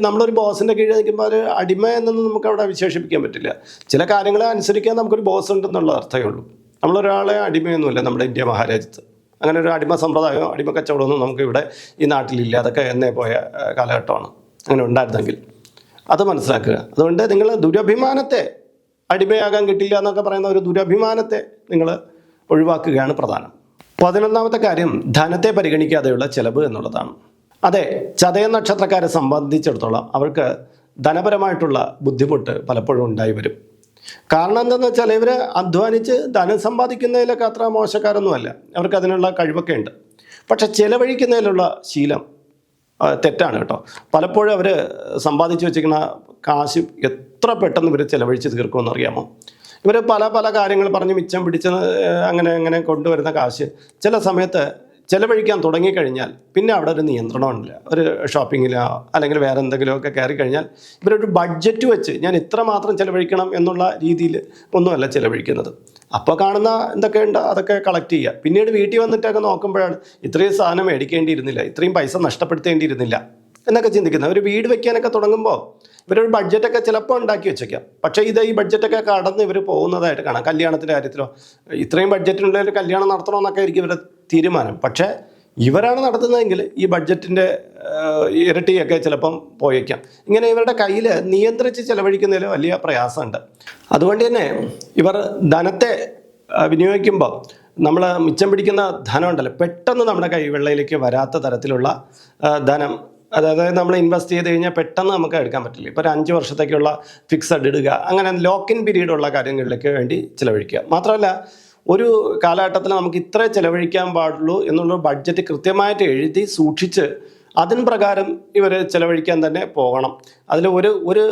നമ്മളൊരു ബോസിന്റെ കീഴിൽ നിൽക്കുമ്പോൾ അടിമ എന്നൊന്നും നമുക്ക് അവിടെ വിശേഷിപ്പിക്കാൻ പറ്റില്ല. ചില കാര്യങ്ങളെ അനുസരിക്കാൻ നമുക്കൊരു ബോസ് ഉണ്ടെന്നുള്ള അർത്ഥമേ ഉള്ളൂ. നമ്മളൊരാളെ അടിമയൊന്നുമില്ല നമ്മുടെ ഇന്ത്യ മഹാരാജ്യത്ത്. അങ്ങനെ ഒരു അടിമ സമ്പ്രദായമോ അടിമ കച്ചവടമൊന്നും നമുക്കിവിടെ ഈ നാട്ടിലില്ല. അതൊക്കെ എന്നേ പോയ കാലഘട്ടമാണ്. അങ്ങനെ ഉണ്ടായിരുന്നെങ്കിൽ. അത് മനസ്സിലാക്കുക. അതുകൊണ്ട് നിങ്ങൾ ദുരഭിമാനത്തെ അടിമയാകാൻ കിട്ടില്ല എന്നൊക്കെ പറയുന്ന ഒരു ദുരഭിമാനത്തെ നിങ്ങൾ ഒഴിവാക്കുകയാണ് പ്രധാനം. പതിനൊന്നാമത്തെ കാര്യം ധനത്തെ പരിഗണിക്കാതെയുള്ള ചിലവ് എന്നുള്ളതാണ്. അതെ ചതയ നക്ഷത്രക്കാരെ സംബന്ധിച്ചിടത്തോളം അവർക്ക് ധനപരമായിട്ടുള്ള ബുദ്ധിമുട്ട് പലപ്പോഴും ഉണ്ടായി വരും. കാരണം എന്താണെന്ന് വെച്ചാൽ ഇവർ അധ്വാനിച്ച് ധനം സമ്പാദിക്കുന്നതിലൊക്കെ അത്ര മോശക്കാരൊന്നുമല്ല. അവർക്ക് അതിനുള്ള കഴിവൊക്കെ ഉണ്ട്. പക്ഷെ ചിലവഴിക്കുന്നതിലുള്ള ശീലം തെറ്റാണ് കേട്ടോ. പലപ്പോഴും അവർ സമ്പാദിച്ചു വെച്ചിരിക്കുന്ന കാശ് എത്ര പെട്ടെന്ന് ഇവർ ചിലവഴിച്ച് തീർക്കുമെന്ന് അറിയാമോ? ഇവർ പല പല കാര്യങ്ങൾ പറഞ്ഞ് മിച്ചം പിടിച്ച് അങ്ങനെ അങ്ങനെ കൊണ്ടുവരുന്ന കാശ് ചില സമയത്ത് ചിലവഴിക്കാൻ തുടങ്ങിക്കഴിഞ്ഞാൽ പിന്നെ അവിടെ ഒരു നിയന്ത്രണമില്ല ഒരു ഷോപ്പിങ്ങിലോ അല്ലെങ്കിൽ വേറെ എന്തെങ്കിലുമൊക്കെ കയറി കഴിഞ്ഞാൽ ഇവരൊരു ബഡ്ജറ്റ് വെച്ച് ഞാൻ ഇത്ര മാത്രം ചിലവഴിക്കണം എന്നുള്ള രീതിയിൽ ഒന്നുമല്ല ചിലവഴിക്കുന്നത്. അപ്പോൾ കാണുന്ന എന്തൊക്കെയുണ്ട് അതൊക്കെ കളക്ട് ചെയ്യുക. പിന്നീട് വീട്ടിൽ വന്നിട്ടൊക്കെ നോക്കുമ്പോഴാണ് ഇത്രയും സാധനം മേടിക്കേണ്ടിയിരുന്നില്ല ഇത്രയും പൈസ നഷ്ടപ്പെടുത്തേണ്ടിയിരുന്നില്ല എന്നൊക്കെ ചിന്തിക്കുന്നത്. ഒരു വീട് വെക്കാനൊക്കെ തുടങ്ങുമ്പോൾ ഇവരൊരു ബഡ്ജറ്റൊക്കെ ചിലപ്പോൾ ഉണ്ടാക്കി വെച്ചേക്കാം. പക്ഷേ ഇത് ഈ ബഡ്ജറ്റൊക്കെ കടന്ന് ഇവർ പോകുന്നതായിട്ട് കാണാം. കല്യാണത്തിന്റെ കാര്യത്തിലോ ഇത്രയും ബഡ്ജറ്റിനുള്ള ഒരു കല്യാണം നടത്തണമെന്നൊക്കെ ആയിരിക്കും ഇവരുടെ തീരുമാനം. പക്ഷേ ഇവരാണ് നടത്തുന്നതെങ്കിൽ ഈ ബഡ്ജറ്റിന്റെ ഇരട്ടിയൊക്കെ ചിലപ്പം പോയേക്കാം. ഇങ്ങനെ ഇവരുടെ കയ്യിൽ നിയന്ത്രിച്ച് ചെലവഴിക്കുന്നതിൽ വലിയ പ്രയാസമുണ്ട്. അതുകൊണ്ട് തന്നെ ഇവർ ധനത്തെ വിനിയോഗിക്കുമ്പോൾ നമ്മൾ മിച്ചം പിടിക്കുന്ന ധനം ഉണ്ടല്ലോ. പെട്ടെന്ന് നമ്മുടെ കൈവെള്ളയിലേക്ക് വരാത്ത തരത്തിലുള്ള ധനം. അതായത് നമ്മൾ ഇൻവെസ്റ്റ് ചെയ്ത് കഴിഞ്ഞാൽ പെട്ടെന്ന് നമുക്ക് എടുക്കാൻ പറ്റില്ല. ഇപ്പോൾ ഒരു അഞ്ച് വർഷത്തേക്കുള്ള ഫിക്സഡ് ഇടുക അങ്ങനെ ലോക്ക് ഇൻ പീരീഡുള്ള കാര്യങ്ങളിലേക്ക് വേണ്ടി ചിലവഴിക്കുക. മാത്രമല്ല ഒരു കാലഘട്ടത്തിൽ നമുക്ക് ഇത്ര ചെലവഴിക്കാൻ പാടുള്ളൂ എന്നുള്ള ബഡ്ജറ്റ് കൃത്യമായിട്ട് എഴുതി സൂക്ഷിച്ച് അതിന് പ്രകാരം ഇവർ ചിലവഴിക്കാൻ തന്നെ പോകണം. അതിൽ ഒരു ഒരു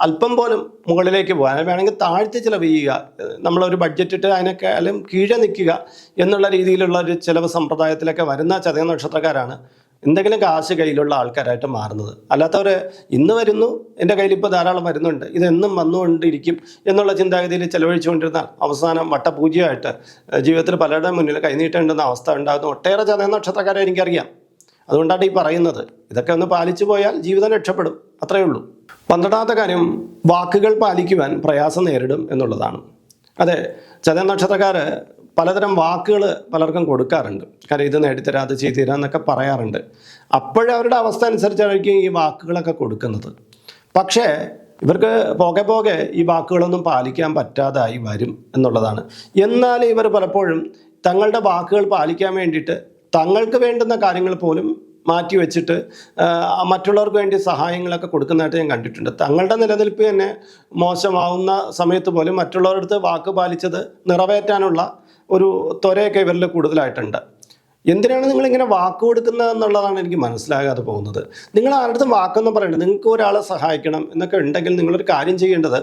അല്പം പോലും മുകളിലേക്ക് പോകാൻ വേണമെങ്കിൽ താഴ്ത്തി ചിലവ് ചെയ്യുക നമ്മളൊരു ബഡ്ജറ്റ് ഇട്ട് അതിനേക്കാളും കീഴെ നിൽക്കുക എന്നുള്ള രീതിയിലുള്ള ഒരു ചിലവ് സമ്പ്രദായത്തിലൊക്കെ വരുന്ന ചതയ നക്ഷത്രക്കാരാണ് എന്തെങ്കിലും കാശ് കയ്യിലുള്ള ആൾക്കാരായിട്ട് മാറുന്നത്. അല്ലാത്തവർ ഇന്ന് വരുന്നു എന്റെ കയ്യിൽ ഇപ്പോൾ ധാരാളം വരുന്നുണ്ട് ഇതെന്നും വന്നുകൊണ്ടിരിക്കും എന്നുള്ള ചിന്താഗതിയിൽ ചെലവഴിച്ചുകൊണ്ടിരുന്ന അവസാനം വട്ടപൂജ്യമായിട്ട് ജീവിതത്തിൽ പലരുടെ മുന്നിൽ കൈനീട്ടേണ്ടുന്ന അവസ്ഥ ഉണ്ടാകുന്ന ഒട്ടേറെ ചതയ നക്ഷത്രക്കാരെ എനിക്കറിയാം. അതുകൊണ്ടാണ് ഈ പറയുന്നത്. ഇതൊക്കെ ഒന്ന് പാലിച്ചു പോയാൽ ജീവിതം രക്ഷപ്പെടും. അത്രയേ ഉള്ളൂ. പന്ത്രണ്ടാമത്തെ കാര്യം വാക്കുകൾ പാലിക്കുവാൻ പ്രയാസം നേരിടും എന്നുള്ളതാണ്. അതെ ചതയ നക്ഷത്രക്കാർ പലതരം വാക്കുകൾ പലർക്കും കൊടുക്കാറുണ്ട്. കാരണം ഇത് നേടിത്തരാം അത് ചെയ്തു തരാം എന്നൊക്കെ പറയാറുണ്ട്. അപ്പോഴവരുടെ അവസ്ഥ അനുസരിച്ചായിരിക്കും ഈ വാക്കുകളൊക്കെ കൊടുക്കുന്നത്. പക്ഷേ ഇവർക്ക് പോകെ പോകെ ഈ വാക്കുകളൊന്നും പാലിക്കാൻ പറ്റാതായി വരും എന്നുള്ളതാണ്. എന്നാൽ ഇവർ പലപ്പോഴും തങ്ങളുടെ വാക്കുകൾ പാലിക്കാൻ വേണ്ടിയിട്ട് തങ്ങൾക്ക് വേണ്ടുന്ന കാര്യങ്ങൾ പോലും മാറ്റി വെച്ചിട്ട് മറ്റുള്ളവർക്ക് വേണ്ടി സഹായങ്ങളൊക്കെ കൊടുക്കുന്നതായിട്ട് ഞാൻ കണ്ടിട്ടുണ്ട്. തങ്ങളുടെ നിലനിൽപ്പ് തന്നെ മോശമാവുന്ന സമയത്ത് പോലും മറ്റുള്ളവരുടെ അടുത്ത് വാക്ക് പാലിച്ചത് നിറവേറ്റാനുള്ള ഒരു ത്വരയൊക്കെ ഇവരിൽ കൂടുതലായിട്ടുണ്ട്. എന്തിനാണ് നിങ്ങൾ ഇങ്ങനെ വാക്ക് കൊടുക്കുന്നത് എന്നുള്ളതാണ് എനിക്ക് മനസ്സിലാകാതെ പോകുന്നത്. നിങ്ങൾ ആരുടെ വാക്കൊന്നും പറയണ്ട. നിങ്ങൾക്ക് ഒരാളെ സഹായിക്കണം എന്നൊക്കെ ഉണ്ടെങ്കിൽ നിങ്ങളൊരു കാര്യം ചെയ്യേണ്ടത്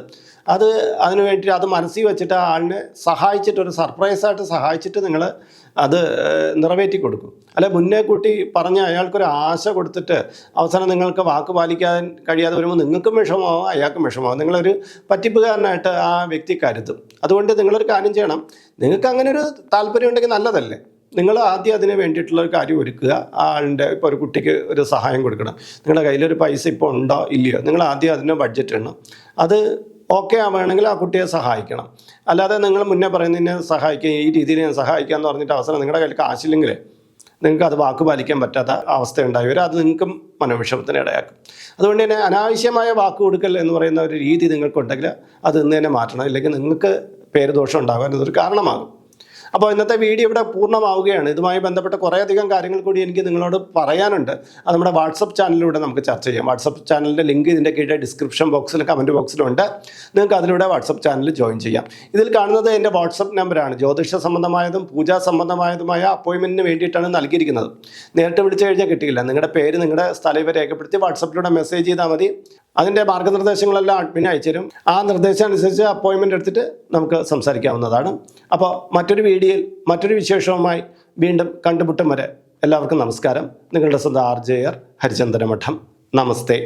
അത് അതിനു വേണ്ടി അത് മനസ്സിൽ വെച്ചിട്ട് ആ ആളിനെ സഹായിച്ചിട്ട് ഒരു സർപ്രൈസായിട്ട് സഹായിച്ചിട്ട് നിങ്ങൾ അത് നിറവേറ്റി കൊടുക്കും. അല്ലെ മുന്നേ കൂട്ടി പറഞ്ഞ് അയാൾക്കൊരു ആശ കൊടുത്തിട്ട് അവസാനം നിങ്ങൾക്ക് വാക്ക് പാലിക്കാൻ കഴിയാതെ വരുമ്പോൾ നിങ്ങൾക്കും വിഷമമാവും അയാൾക്കും വിഷമമാവും. നിങ്ങളൊരു പറ്റിപ്പുകാരനായിട്ട് ആ വ്യക്തി കരുതും. അതുകൊണ്ട് നിങ്ങളൊരു കാര്യം ചെയ്യണം. നിങ്ങൾക്ക് അങ്ങനെ ഒരു താല്പര്യം ഉണ്ടെങ്കിൽ നല്ലതല്ലേ. നിങ്ങൾ ആദ്യം അതിന് വേണ്ടിയിട്ടുള്ള ഒരു കാര്യം ഒരുക്കുക. ആ ആളിന്റെ ഇപ്പോൾ ഒരു കുട്ടിക്ക് ഒരു സഹായം കൊടുക്കണം. നിങ്ങളുടെ കയ്യിലൊരു പൈസ ഇപ്പോൾ ഉണ്ടോ? ഇല്ലയോ? നിങ്ങൾ ആദ്യം അതിന് ബഡ്ജറ്റ് ഇടണം. അത് ഓക്കെ ആവുകയാണെങ്കിൽ ആ കുട്ടിയെ സഹായിക്കണം. അല്ലാതെ നിങ്ങൾ മുന്നേ പറയുന്നതിനെ സഹായിക്കുക ഈ രീതിയിൽ ഞാൻ സഹായിക്കുക എന്ന് പറഞ്ഞിട്ട് അവസരം നിങ്ങളുടെ കയ്യിൽ കാശില്ലെങ്കിൽ നിങ്ങൾക്ക് അത് വാക്ക് പാലിക്കാൻ പറ്റാത്ത അവസ്ഥ ഉണ്ടായി. വരും അത് നിങ്ങൾക്കും മനോവിഷമത്തിന് ഇടയാക്കും. അതുകൊണ്ട് തന്നെ അനാവശ്യമായ വാക്ക് കൊടുക്കൽ എന്ന് പറയുന്ന ഒരു രീതി നിങ്ങൾക്കുണ്ടെങ്കിൽ അത് ഇന്ന് തന്നെ മാറ്റണം. ഇല്ലെങ്കിൽ നിങ്ങൾക്ക് പേരുദോഷം ഉണ്ടാകാൻ ഇതൊരു കാരണമാകും. അപ്പോൾ ഇന്നത്തെ വീഡിയോ ഇവിടെ പൂർണമാവുകയാണ്. ഇതുമായി ബന്ധപ്പെട്ട കുറേയധികം കാര്യങ്ങൾ കൂടി എനിക്ക് നിങ്ങളോട് പറയാനുണ്ട്. അത് നമ്മുടെ വാട്സപ്പ് ചാനലിലൂടെ നമുക്ക് ചർച്ച ചെയ്യാം. വാട്സപ്പ് ചാനലിന്റെ ലിങ്ക് ഇതിന്റെ കീഴിൽ ഡിസ്ക്രിപ്ഷൻ ബോക്സിലും കമന്റ് ബോക്സിലുണ്ട്. നിങ്ങൾക്ക് അതിലൂടെ വാട്സപ്പ് ചാനലിൽ ജോയിൻ ചെയ്യാം. ഇതിൽ കാണുന്നത് എന്റെ വാട്സപ്പ് നമ്പറാണ്. ജ്യോതിഷ സംബന്ധമായതും പൂജാ സംബന്ധമായതുമായ അപ്പോയിൻമെന്റിന് വേണ്ടിയിട്ടാണ് നൽകിയിരിക്കുന്നത്. നേരിട്ട് വിളിച്ചു കഴിഞ്ഞാൽ കിട്ടിയില്ല. നിങ്ങളുടെ പേര് നിങ്ങളുടെ സ്ഥലം ഇവ രേഖപ്പെടുത്തി വാട്സപ്പിലൂടെ മെസ്സേജ് ചെയ്താൽ മതി. അതിന്റെ മാർഗനിർദ്ദേശങ്ങളെല്ലാം അയച്ചു അയച്ചുതരും ആ നിർദ്ദേശം അനുസരിച്ച് അപ്പോയിൻമെന്റ് എടുത്തിട്ട് നമുക്ക് സംസാരിക്കാവുന്നതാണ്. അപ്പോൾ മറ്റൊരു വീഡിയോയിൽ മറ്റൊരു വിശേഷവുമായി വീണ്ടും കണ്ടുമുട്ടും വരെ എല്ലാവർക്കും നമസ്കാരം. നിങ്ങളുടെ സ്വന്തം ആർ ജെ ആർ ഹരിചന്ദന മഠം നമസ്തേ.